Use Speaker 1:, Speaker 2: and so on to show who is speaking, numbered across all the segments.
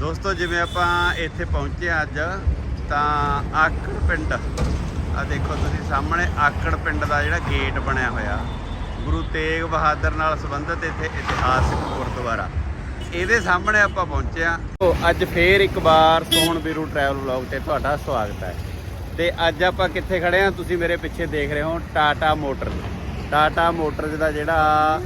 Speaker 1: ਦੋਸਤੋ, ਜਿਵੇਂ ਆਪਾਂ ਇੱਥੇ ਪਹੁੰਚੇ ਹਾਂ ਅੱਜ, ਤਾਂ ਆਕੜ ਪਿੰਡ। ਆ ਦੇਖੋ ਤੁਸੀਂ ਸਾਹਮਣੇ, ਆਕੜ ਪਿੰਡ ਦਾ ਜਿਹੜਾ ਗੇਟ ਬਣਿਆ ਹੋਇਆ। ਗੁਰੂ ਤੇਗ ਬਹਾਦਰ ਨਾਲ ਸੰਬੰਧਿਤ ਇੱਥੇ ਇਤਿਹਾਸਿਕ ਗੁਰਦੁਆਰਾ। ਇਹਦੇ ਸਾਹਮਣੇ ਆਪਾਂ ਪਹੁੰਚੇ ਹਾਂ। ਅੱਜ ਫੇਰ ਇੱਕ ਵਾਰ ਸੋਹਣ ਵੀਰੂ ਟਰੈਵਲ ਵਲੌਗ ਤੇ ਤੁਹਾਡਾ ਸਵਾਗਤ ਹੈ। ਤੇ ਅੱਜ ਆਪਾਂ ਕਿੱਥੇ ਖੜੇ ਹਾਂ? ਤੁਸੀਂ ਮੇਰੇ ਪਿੱਛੇ ਦੇਖ ਰਹੇ ਹੋ ਟਾਟਾ ਮੋਟਰ। ਟਾਟਾ ਮੋਟਰਸ ਦਾ ਜਿਹੜਾ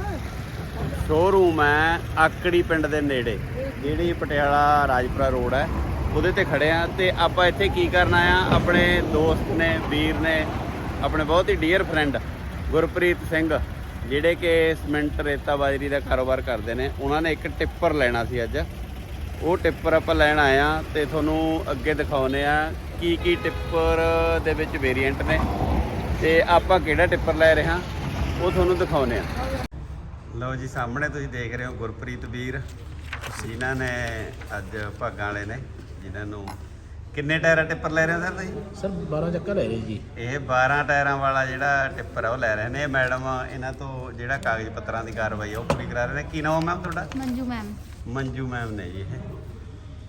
Speaker 1: ਸ਼ੋਰੂਮ ਹੈ, ਆਕੜੀ ਪਿੰਡ ਦੇ ਨੇੜੇ। ਜਿਹੜੀ ਪਟਿਆਲਾ ਰਾਜਪੁਰਾ ਰੋਡ ਹੈ, ਉਹਦੇ ਤੇ ਖੜੇ ਆ ਤੇ ਆਪਾਂ ਇੱਥੇ ਕੀ ਕਰਨ ਆਇਆ ਆਪਣੇ ਦੋਸਤ ਨੇ, ਵੀਰ ਨੇ, ਆਪਣੇ ਬਹੁਤ ਹੀ ਡੀਅਰ ਫਰੈਂਡ ਗੁਰਪ੍ਰੀਤ ਸਿੰਘ, ਜਿਹੜੇ ਕਿ ਸਿਮੈਂਟ ਰੇਤਾ ਬਾਜਰੀ ਦਾ ਕਾਰੋਬਾਰ ਕਰਦੇ ਨੇ, ਉਹਨਾਂ ਨੇ ਇੱਕ ਟਿੱਪਰ ਲੈਣਾ ਸੀ ਅੱਜ। ਉਹ ਟਿੱਪਰ ਆਪਾਂ ਲੈਣ ਆਇਆ ਤੇ ਤੁਹਾਨੂੰ ਅੱਗੇ ਦਿਖਾਉਨੇ ਆ ਕੀ ਕੀ ਟਿੱਪਰ ਦੇ ਵਿੱਚ ਵੇਰੀਐਂਟ ਨੇ ਤੇ ਆਪਾਂ ਕਿਹੜਾ ਟਿੱਪਰ ਲੈ ਰਹੇ ਹਾਂ, ਉਹ ਤੁਹਾਨੂੰ ਦਿਖਾਉਨੇ ਆ ਲਓ ਜੀ, ਸਾਹਮਣੇ ਤੁਸੀਂ ਦੇਖ ਰਹੇ ਹੋ ਗੁਰਪ੍ਰੀਤ ਵੀਰ। ਜਿਨ੍ਹਾਂ ਨੇ ਅੱਜ ਭਾਗਾਂ ਵਾਲੇ ਨੇ ਜਿਨ੍ਹਾਂ ਨੂੰ ਕਿੰਨੇ ਟਾਇਰਾਂ ਟਿੱਪਰ ਲੈ ਰਹੇ ਹੋ ਸਰ ਤੁਸੀਂ?
Speaker 2: ਸਰ 12 ਚੱਕਰ ਲੈ ਰਹੇ ਜੀ।
Speaker 1: ਇਹ 12 ਟਾਇਰਾਂ ਵਾਲਾ ਜਿਹੜਾ ਟਿੱਪਰ ਆ ਉਹ ਲੈ ਰਹੇ ਨੇ। ਮੈਡਮ ਇਹਨਾਂ ਤੋਂ ਜਿਹੜਾ ਕਾਗਜ਼ ਪੱਤਰਾਂ ਦੀ ਕਾਰਵਾਈ ਆ ਉਹ ਪੂਰੀ ਕਰਾ ਰਹੇ ਨੇ। ਕੀ ਨਾਮ ਮੈਮ ਤੁਹਾਡਾ?
Speaker 3: ਮੰਜੂ ਮੈਮ।
Speaker 1: ਮੰਜੂ ਮੈਮ ਨੇ ਜੀ ਇਹ।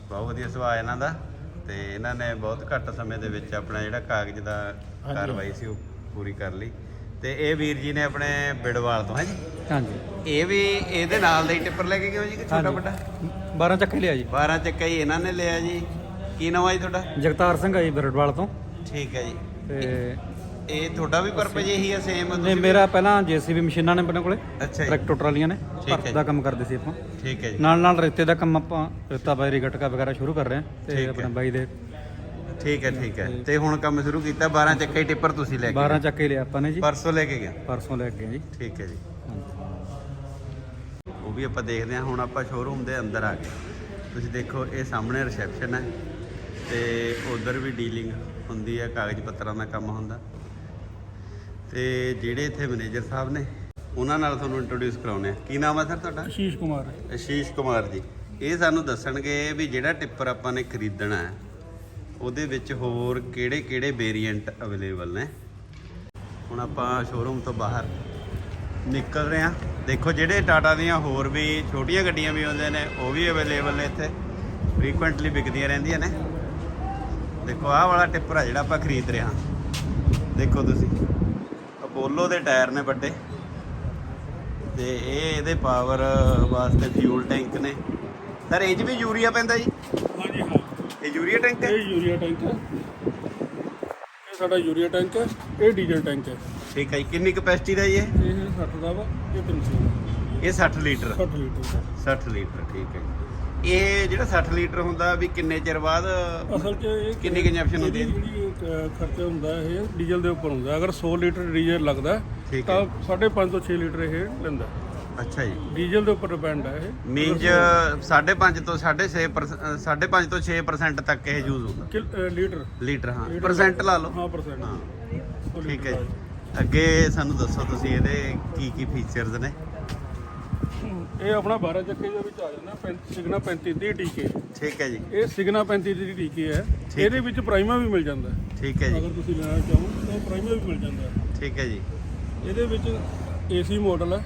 Speaker 1: ਬਹੁਤ ਵਧੀਆ ਸੁਭਾਅ ਇਹਨਾਂ ਦਾ। ਤੇ ਇਹਨਾਂ ਨੇ ਬਹੁਤ ਘੱਟ ਸਮੇਂ ਦੇ ਵਿੱਚ ਆਪਣਾ ਜਿਹੜਾ ਕਾਗਜ਼ ਦਾ। ਕਾਰਵਾਈ ਸੀ ਉਹ ਪੂਰੀ ਕਰ ਲਈ। ਤੇ ਇਹ ਵੀਰ ਜੀ ਨੇ ਆਪਣੇ ਬਿੜਵਾਲ ਤੋਂ ਹੈ ਜੀ
Speaker 4: ਹਾਂਜੀ।
Speaker 1: ਇਹ ਵੀ ਇਹਦੇ ਨਾਲ ਦਾ ਹੀ ਟਿੱਪਰ ਲੈ ਕੇ ਗਏ ਹੋ ਜੀ ਕਿ ਛੋਟਾ। ਵੱਡਾ
Speaker 4: 12 ਚੱਕੇ ਲਿਆ ਜੀ।
Speaker 1: 12 ਚੱਕਾ ਹੀ ਇਹਨਾਂ ਨੇ ਲਿਆ ਜੀ। ਕੀ ਨਾਮ ਆ ਜੀ ਤੁਹਾਡਾ?
Speaker 4: ਜਗਤਾਰ ਸਿੰਘ ਆ ਜੀ ਬਿਰਡਵਾਲ ਤੋਂ।
Speaker 1: ਠੀਕ ਹੈ ਜੀ।
Speaker 4: ਤੇ
Speaker 1: ਇਹ ਤੁਹਾਡਾ ਵੀ ਪਰਪਸ ਇਹੀ ਹੈ ਸੇਮ
Speaker 4: ਨੇ ਮੇਰਾ ਪਹਿਲਾਂ ਜੀਸੀਬੀ ਮਸ਼ੀਨਾਂ ਨੇ ਆਪਣੇ ਕੋਲੇ
Speaker 1: ਅੱਛਾ ਜੀ।
Speaker 4: ਟਰੈਕਟਰ ਟਰਾਲੀਆਂ ਨੇ
Speaker 1: ਹੈ
Speaker 4: ਭਰਤ ਦਾ ਕੰਮ ਕਰਦੇ ਸੀ ਆਪਾਂ।
Speaker 1: ਠੀਕ ਹੈ ਜੀ।
Speaker 4: ਨਾਲ ਨਾਲ ਰੇਤੇ ਦਾ ਕੰਮ ਆਪਾਂ ਰੇਤਾ ਬਾਜਰੀ ਗਟਕਾ ਵਗੈਰਾ ਸ਼ੁਰੂ ਕਰ ਰਹੇ ਹਾਂ ਤੇ
Speaker 1: ਹੈ।
Speaker 4: ਆਪਣੇ ਬਾਈ ਦੇ
Speaker 1: ਠੀਕ ਹੈ ਠੀਕ ਹੈ। ਤੇ ਹੁਣ ਕੰਮ ਸ਼ੁਰੂ ਕੀਤਾ 12 ਚੱਕਾ ਹੀ ਟਿੱਪਰ ਤੁਸੀਂ ਲੈ ਕੇ
Speaker 4: 12 ਚੱਕੇ ਲਿਆ ਆਪਾਂ ਨੇ ਜੀ।
Speaker 1: ਪਰਸੋਂ ਲੈ ਕੇ ਗਿਆ
Speaker 4: ਪਰਸੋਂ ਲੈ ਕੇ ਜੀ।
Speaker 1: ਠੀਕ ਹੈ ਜੀ। ਉਹ ਵੀ ਆਪਾਂ ਦੇਖਦੇ ਹਾਂ ਹੁਣ ਆਪਾਂ ਸ਼ੋਰੂਮ ਦੇ ਅੰਦਰ ਆ ਗਏ। ਤੁਸੀਂ ਦੇਖੋ ਇਹ ਸਾਹਮਣੇ ਰਿਸੈਪਸ਼ਨ ਹੈ ਤੇ ਉਧਰ ਵੀ ਡੀਲਿੰਗ ਹੁੰਦੀ ਹੈ ਕਾਗਜ਼ ਪੱਤਰਾਂ ਦਾ ਕੰਮ ਹੁੰਦਾ। ਤੇ ਜਿਹੜੇ ਇੱਥੇ ਮੈਨੇਜਰ ਸਾਹਿਬ ਨੇ ਉਹਨਾਂ ਨਾਲ ਤੁਹਾਨੂੰ ਇੰਟਰੋਡਿਊਸ ਕਰਾਉਨੇ ਆ ਕੀ ਨਾਮ ਹੈ ਸਰ ਤੁਹਾਡਾ?
Speaker 2: ਅਸ਼ੀਸ਼ ਕੁਮਾਰ।
Speaker 1: ਅਸ਼ੀਸ਼ ਕੁਮਾਰ ਜੀ। ਇਹ ਸਾਨੂੰ ਦੱਸਣਗੇ ਵੀ ਜਿਹੜਾ ਟਿੱਪਰ ਆਪਾਂ ਨੇ ਖਰੀਦਣਾ ਹੈ ਉਹਦੇ ਵਿੱਚ ਹੋਰ ਕਿਹੜੇ-ਕਿਹੜੇ ਵੇਰੀਐਂਟ ਅਵੇਲੇਬਲ ਨੇ? ਹੁਣ ਆਪਾਂ ਸ਼ੋਰੂਮ ਤੋਂ ਬਾਹਰ ਨਿਕਲ ਰਹੇ ਹਾਂ। ਦੇਖੋ, ਜਿਹੜੇ ਟਾਟਾ ਦੀਆਂ ਹੋਰ ਵੀ ਛੋਟੀਆਂ ਗੱਡੀਆਂ ਵੀ ਆਉਂਦੇ ਨੇ, ਉਹ ਵੀ ਅਵੇਲੇਬਲ ਨੇ ਇੱਥੇ। ਫ੍ਰੀਕੁਐਂਟਲੀ ਵਿਕਦੀਆਂ ਰਹਿੰਦੀਆਂ ਨੇ। ਦੇਖੋ, ਆਹ ਵਾਲਾ ਟਿੱਪਰ ਆ ਜਿਹੜਾ ਆਪਾਂ ਖਰੀਦ ਰਹੇ ਹਾਂ। ਦੇਖੋ ਤੁਸੀਂ ਅਪੋਲੋ ਦੇ ਟਾਇਰ ਨੇ ਵੱਡੇ। ਤੇ ਇਹ ਇਹਦੇ ਪਾਵਰ ਵਾਸਤੇ ਫਿਊਲ ਟੈਂਕ ਨੇ। ਸਰ ਇਹ 'ਚ ਵੀ ਯੂਰੀਆ ਪੈਂਦਾ ਜੀ?
Speaker 2: ਹਾਂਜੀ, ਹਾਂ।
Speaker 1: ਇਹ ਯੂਰੀਆ ਟੈਂਕ ਹੈ?
Speaker 2: ਇਹ ਯੂਰੀਆ ਟੈਂਕ ਹੈ। ਇਹ ਸਾਡਾ ਯੂਰੀਆ ਟੈਂਕ ਹੈ ਇਹ ਡੀਜ਼ਲ ਟੈਂਕ ਹੈ।
Speaker 1: ਠੀਕ ਹੈ ਜੀ ਕਿੰਨੀ ਕਪੈਸਿਟੀ ਦਾ ਜੀ ਇਹ?
Speaker 2: ਇਹ 60 ਦਾ ਵਾ ਇਹ 300 ਦਾ।
Speaker 1: ਇਹ 60 ਲੀਟਰ।
Speaker 2: 60 ਲੀਟਰ ਦਾ।
Speaker 1: 60 ਲੀਟਰ ਠੀਕ ਹੈ ਜੀ। ਇਹ ਜਿਹੜਾ 60 ਲੀਟਰ ਹੁੰਦਾ ਵੀ ਕਿੰਨੇ ਚਿਰ ਬਾਅਦ
Speaker 2: ਅਸਲ 'ਚ ਇਹ
Speaker 1: ਕਿੰਨੀ ਕੰਜੰਪਸ਼ਨ ਹੁੰਦੀ ਹੈ
Speaker 2: ਇਹਦੀ
Speaker 1: ਜੀ?
Speaker 2: ਜਿਹੜੀ ਖਰਚਾ ਹੁੰਦਾ ਇਹ ਡੀਜ਼ਲ ਦੇ ਉੱਪਰ ਹੁੰਦਾ। ਅਗਰ 100 ਲੀਟਰ ਡੀਜ਼ਲ ਲੱਗਦਾ
Speaker 1: ਠੀਕ
Speaker 2: ਤਾਂ
Speaker 1: ਹੈ
Speaker 2: 5.5 ਤੋਂ 6 ਲੀਟਰ ਇਹ ਲੈਂਦਾ।
Speaker 1: ਅੱਛਾ ਜੀ।
Speaker 2: ਡੀਜ਼ਲ ਦੇ ਉੱਪਰ ਡਿਪੈਂਡ ਹੈ ਇਹ।
Speaker 1: ਮੀਨਜ 5.5 ਤੋਂ 6.5 5.5 ਤੋਂ 6% ਤੱਕ ਇਹ ਯੂਜ਼ ਹੁੰਦਾ।
Speaker 2: ਕਿਲ- ਅਹ, ਲੀਟਰ।
Speaker 1: ਲੀਟਰ ਹਾਂ। ਪਰਸੈਂਟ ਲਾ ਲਓ।
Speaker 2: ਹਾਂ ਪਰਸੈਂਟ
Speaker 1: ਹਾਂ। ਠੀਕ ਹੈ
Speaker 2: ਦਾ
Speaker 1: ਜੀ। ਅੱਗੇ ਸਾਨੂੰ ਦੱਸੋ ਤੁਸੀਂ ਇਹਦੇ ਕੀ ਕੀ ਫੀਚਰਸ ਨੇ।
Speaker 2: ਇਹ ਆਪਣਾ 12 ਚੱਕੇ ਦੇ ਵਿੱਚ ਆ ਜਾਂਦਾ ਪੈਂ- ਸਿਗਨਾ 3530 ਟੀਕੇ
Speaker 1: ਠੀਕ ਹੈ ਜੀ।
Speaker 2: ਇਹ ਸਿਗਨਾ 3530 ਟੀਕੇ ਹੈ। ਇਹਦੇ ਵਿੱਚ ਪ੍ਰਾਈਮਾ ਵੀ ਮਿਲ ਜਾਂਦਾ। ਹੈ।
Speaker 1: ਠੀਕ ਹੈ ਜੀ।
Speaker 2: ਅਗਰ ਤੁਸੀਂ ਲੈਣਾ ਚਾਹੋ ਤਾਂ ਪ੍ਰਾਈਮਾ ਵੀ ਮਿਲ ਜਾਂਦਾ। ਹੈ।
Speaker 1: ਠੀਕ ਹੈ ਜੀ।
Speaker 2: ਇਹਦੇ ਵਿੱਚ ਏਸੀ ਮਾਡਲ ਹੈ।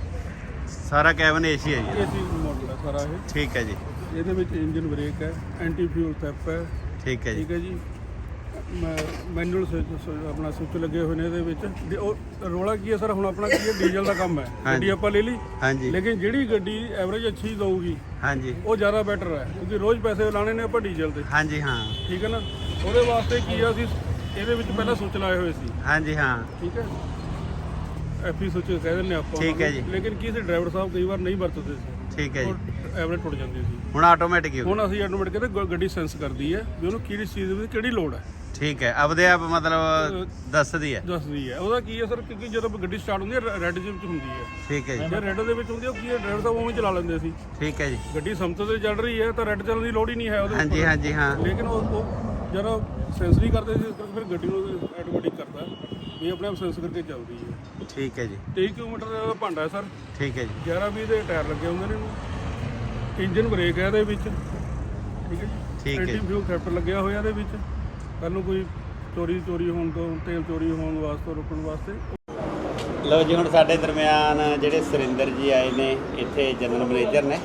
Speaker 1: ਸਾਰਾ ਕੈਬਨ ਏਸੀ ਹੈ ਜੀ।
Speaker 2: ਏਸੀ ਮਾਡਲ ਹੈ ਸਾਰਾ ਇਹ।
Speaker 1: ਠੀਕ ਹੈ ਜੀ।
Speaker 2: ਇਹਦੇ ਵਿੱਚ ਇੰਜਨ ਬ੍ਰੇਕ ਹੈ ਐਂਟੀ ਫਿਊਲ ਥੈਪ ਹੈ।
Speaker 1: ਠੀਕ ਹੈ ਜੀ।
Speaker 2: ਠੀਕ ਹੈ ਜੀ। ਮੈਨੂਅਲ ਆਪਣਾ ਸੁੱਚ ਲੱਗੇ ਹੋਏ ਨੇ ਇਹਦੇ ਵਿੱਚ। ਉਹ ਰੋਲਾ ਕੀ ਹੈ ਸਰ? ਹੁਣ ਆਪਣਾ ਕੀ ਹੈ? ਡੀਜ਼ਲ ਦਾ ਕੰਮ ਹੈ। ਗੱਡੀ ਆਪਾਂ ਲੈ ਲਈ।
Speaker 1: ਹਾਂਜੀ।
Speaker 2: ਲੇਕਿਨ ਜਿਹੜੀ ਗੱਡੀ ਐਵਰੇਜ ਅੱਛੀ ਦਊਗੀ
Speaker 1: ਹਾਂਜੀ।
Speaker 2: ਉਹ ਜ਼ਿਆਦਾ ਬੈਟਰ ਹੈ। ਕਿਉਂਕਿ ਰੋਜ਼ ਪੈਸੇ ਲਾਣੇ ਨੇ ਆਪਾਂ ਡੀਜ਼ਲ ਤੇ
Speaker 1: ਹਾਂਜੀ ਹਾਂ।
Speaker 2: ਠੀਕ ਹੈ ਨਾ? ਉਹਦੇ ਵਾਸਤੇ ਕੀ ਆ ਅਸੀਂ ਇਹਦੇ ਵਿੱਚ ਪਹਿਲਾਂ ਸੁੱਚ ਲਾਏ ਹੋਏ ਸੀ।
Speaker 1: ਹਾਂਜੀ ਹਾਂ।
Speaker 2: ਠੀਕ ਹੈ। ਐਫੀ ਸੁੱਚ ਕਹਿ ਦਿੰਦੇ ਆਪਾਂ
Speaker 1: ਠੀਕ ਹੈ
Speaker 2: ਨੂੰ। ਲੇਕਿਨ ਕੀ ਸੀ ਡਰਾਈਵਰ ਸਾਹਿਬ ਕਈ ਵਾਰ ਨਹੀਂ ਵਰਤਦੇ ਸੀ।
Speaker 1: ਠੀਕ ਹੈ ਜੀ।
Speaker 2: ਐਵਰੇਜ ਟੁੱਟ ਜਾਂਦੀ ਸੀ।
Speaker 1: ਹੁਣ ਆਟੋਮੈਟਿਕ ਹੀ ਹੋ
Speaker 2: ਹੁਣ ਅਸੀਂ ਆਟੋਮੈਟਿਕ ਕਹਿੰਦੇ ਗ- ਗੱਡੀ ਸੈਂਸ ਕਰਦੀ ਹੈ ਵੀ ਉਹਨੂੰ ਕਿਹੜੀ ਚੀਜ਼ ਵਿੱਚ ਕਿਹੜੀ ਲੋੜ ਹੈ।
Speaker 1: ਗਿਆ। ਠੀਕ ਹੈ। ਆਪਦੇ ਆਪ ਮਤਲਬ ਦੱਸਦੀ ਹੈ।
Speaker 2: ਦੱਸਦੀ ਹੈ। ਉਹਦਾ ਕੀ ਹੈ ਸਰ ਕਿਉਂਕਿ ਜਦੋਂ ਗੱਡੀ ਸਟਾਰਟ ਹੁੰਦੀ ਹੈ ਰੈੱਡ ਦੇ ਵਿੱਚ ਹੁੰਦੀ ਹੈ।
Speaker 1: ਠੀਕ ਹੈ ਜੀ।
Speaker 2: ਜੇ ਰੈੱਡ ਦੇ ਵਿੱਚ ਹੁੰਦੀ ਹੈ ਉਹ ਕੀ ਹੈ ਡਰਾਈਵਰ ਸਾਹਿਬ ਉਵੇਂ ਚਲਾ ਲੈਂਦੇ ਸੀ।
Speaker 1: ਠੀਕ ਹੈ ਜੀ।
Speaker 2: ਗੱਡੀ ਸਮਤਲ ਤੇ ਚੱਲ ਰਹੀ ਹੈ ਤਾਂ ਰੈੱਡ ਚੱਲਣ ਦੀ ਲੋੜ ਹੀ ਨਹੀਂ ਹੈ ਉਹਦੇ
Speaker 1: ਹਾਂਜੀ। ਹਾਂਜੀ ਹਾਂ।
Speaker 2: ਲੇਕਿਨ ਉਹ ਉਹ ਜਦੋਂ ਸੈਂਸ ਨਹੀਂ ਕਰਦੇ ਸੀ ਇਸ ਕਰਕੇ ਫਿਰ ਗੱਡੀ ਨੂੰ ਆਟੋਮੈਟਿਕ ਕਰਦਾ ਵੀ ਆਪਣੇ ਆਪ ਸੈਂਸ ਕਰਕੇ ਚੱਲਦੀ ਹੈ।
Speaker 1: ਠੀਕ ਹੈ ਜੀ।
Speaker 2: 23 ਕਿਲੋਮੀਟਰ ਦਾ ਭਾਂਡਾ ਹੈ ਸਰ।
Speaker 1: ਠੀਕ ਹੈ ਜੀ।
Speaker 2: 11 20 ਦੇ ਟਾਇਰ ਲੱਗੇ ਹੁੰਦੇ ਨੇ। ਇਹਨੂੰ ਇੰਜਨ ਬ੍ਰੇਕ ਹੈ ਇਹਦੇ ਵਿੱਚ। ਠੀਕ ਹੈ ਜੀ।
Speaker 1: ਠੀਕ ਹੈ।
Speaker 2: ਐਂਟੀ ਫਿਊਲ ਥੈਪਰ ਲੱਗਿਆ ਹੋਇਆ ਇਹਦੇ ਵਿੱਚ। ਕੱਲ ਨੂੰ ਕੋਈ ਚੋਰੀ ਚੋਰੀ ਹੋਣ ਤੋਂ ਤੇਲ ਚੋਰੀ ਹੋਣ ਵਾਸਤੇ ਰੋਕਣ ਵਾਸਤੇ।
Speaker 1: ਲਓ ਜੀ ਹੁਣ ਸਾਡੇ ਦਰਮਿਆਨ ਜਿਹੜੇ ਸੁਰਿੰਦਰ ਜੀ ਆਏ ਨੇ ਇੱਥੇ ਜਨਰਲ ਮੈਨੇਜਰ ਨੇ।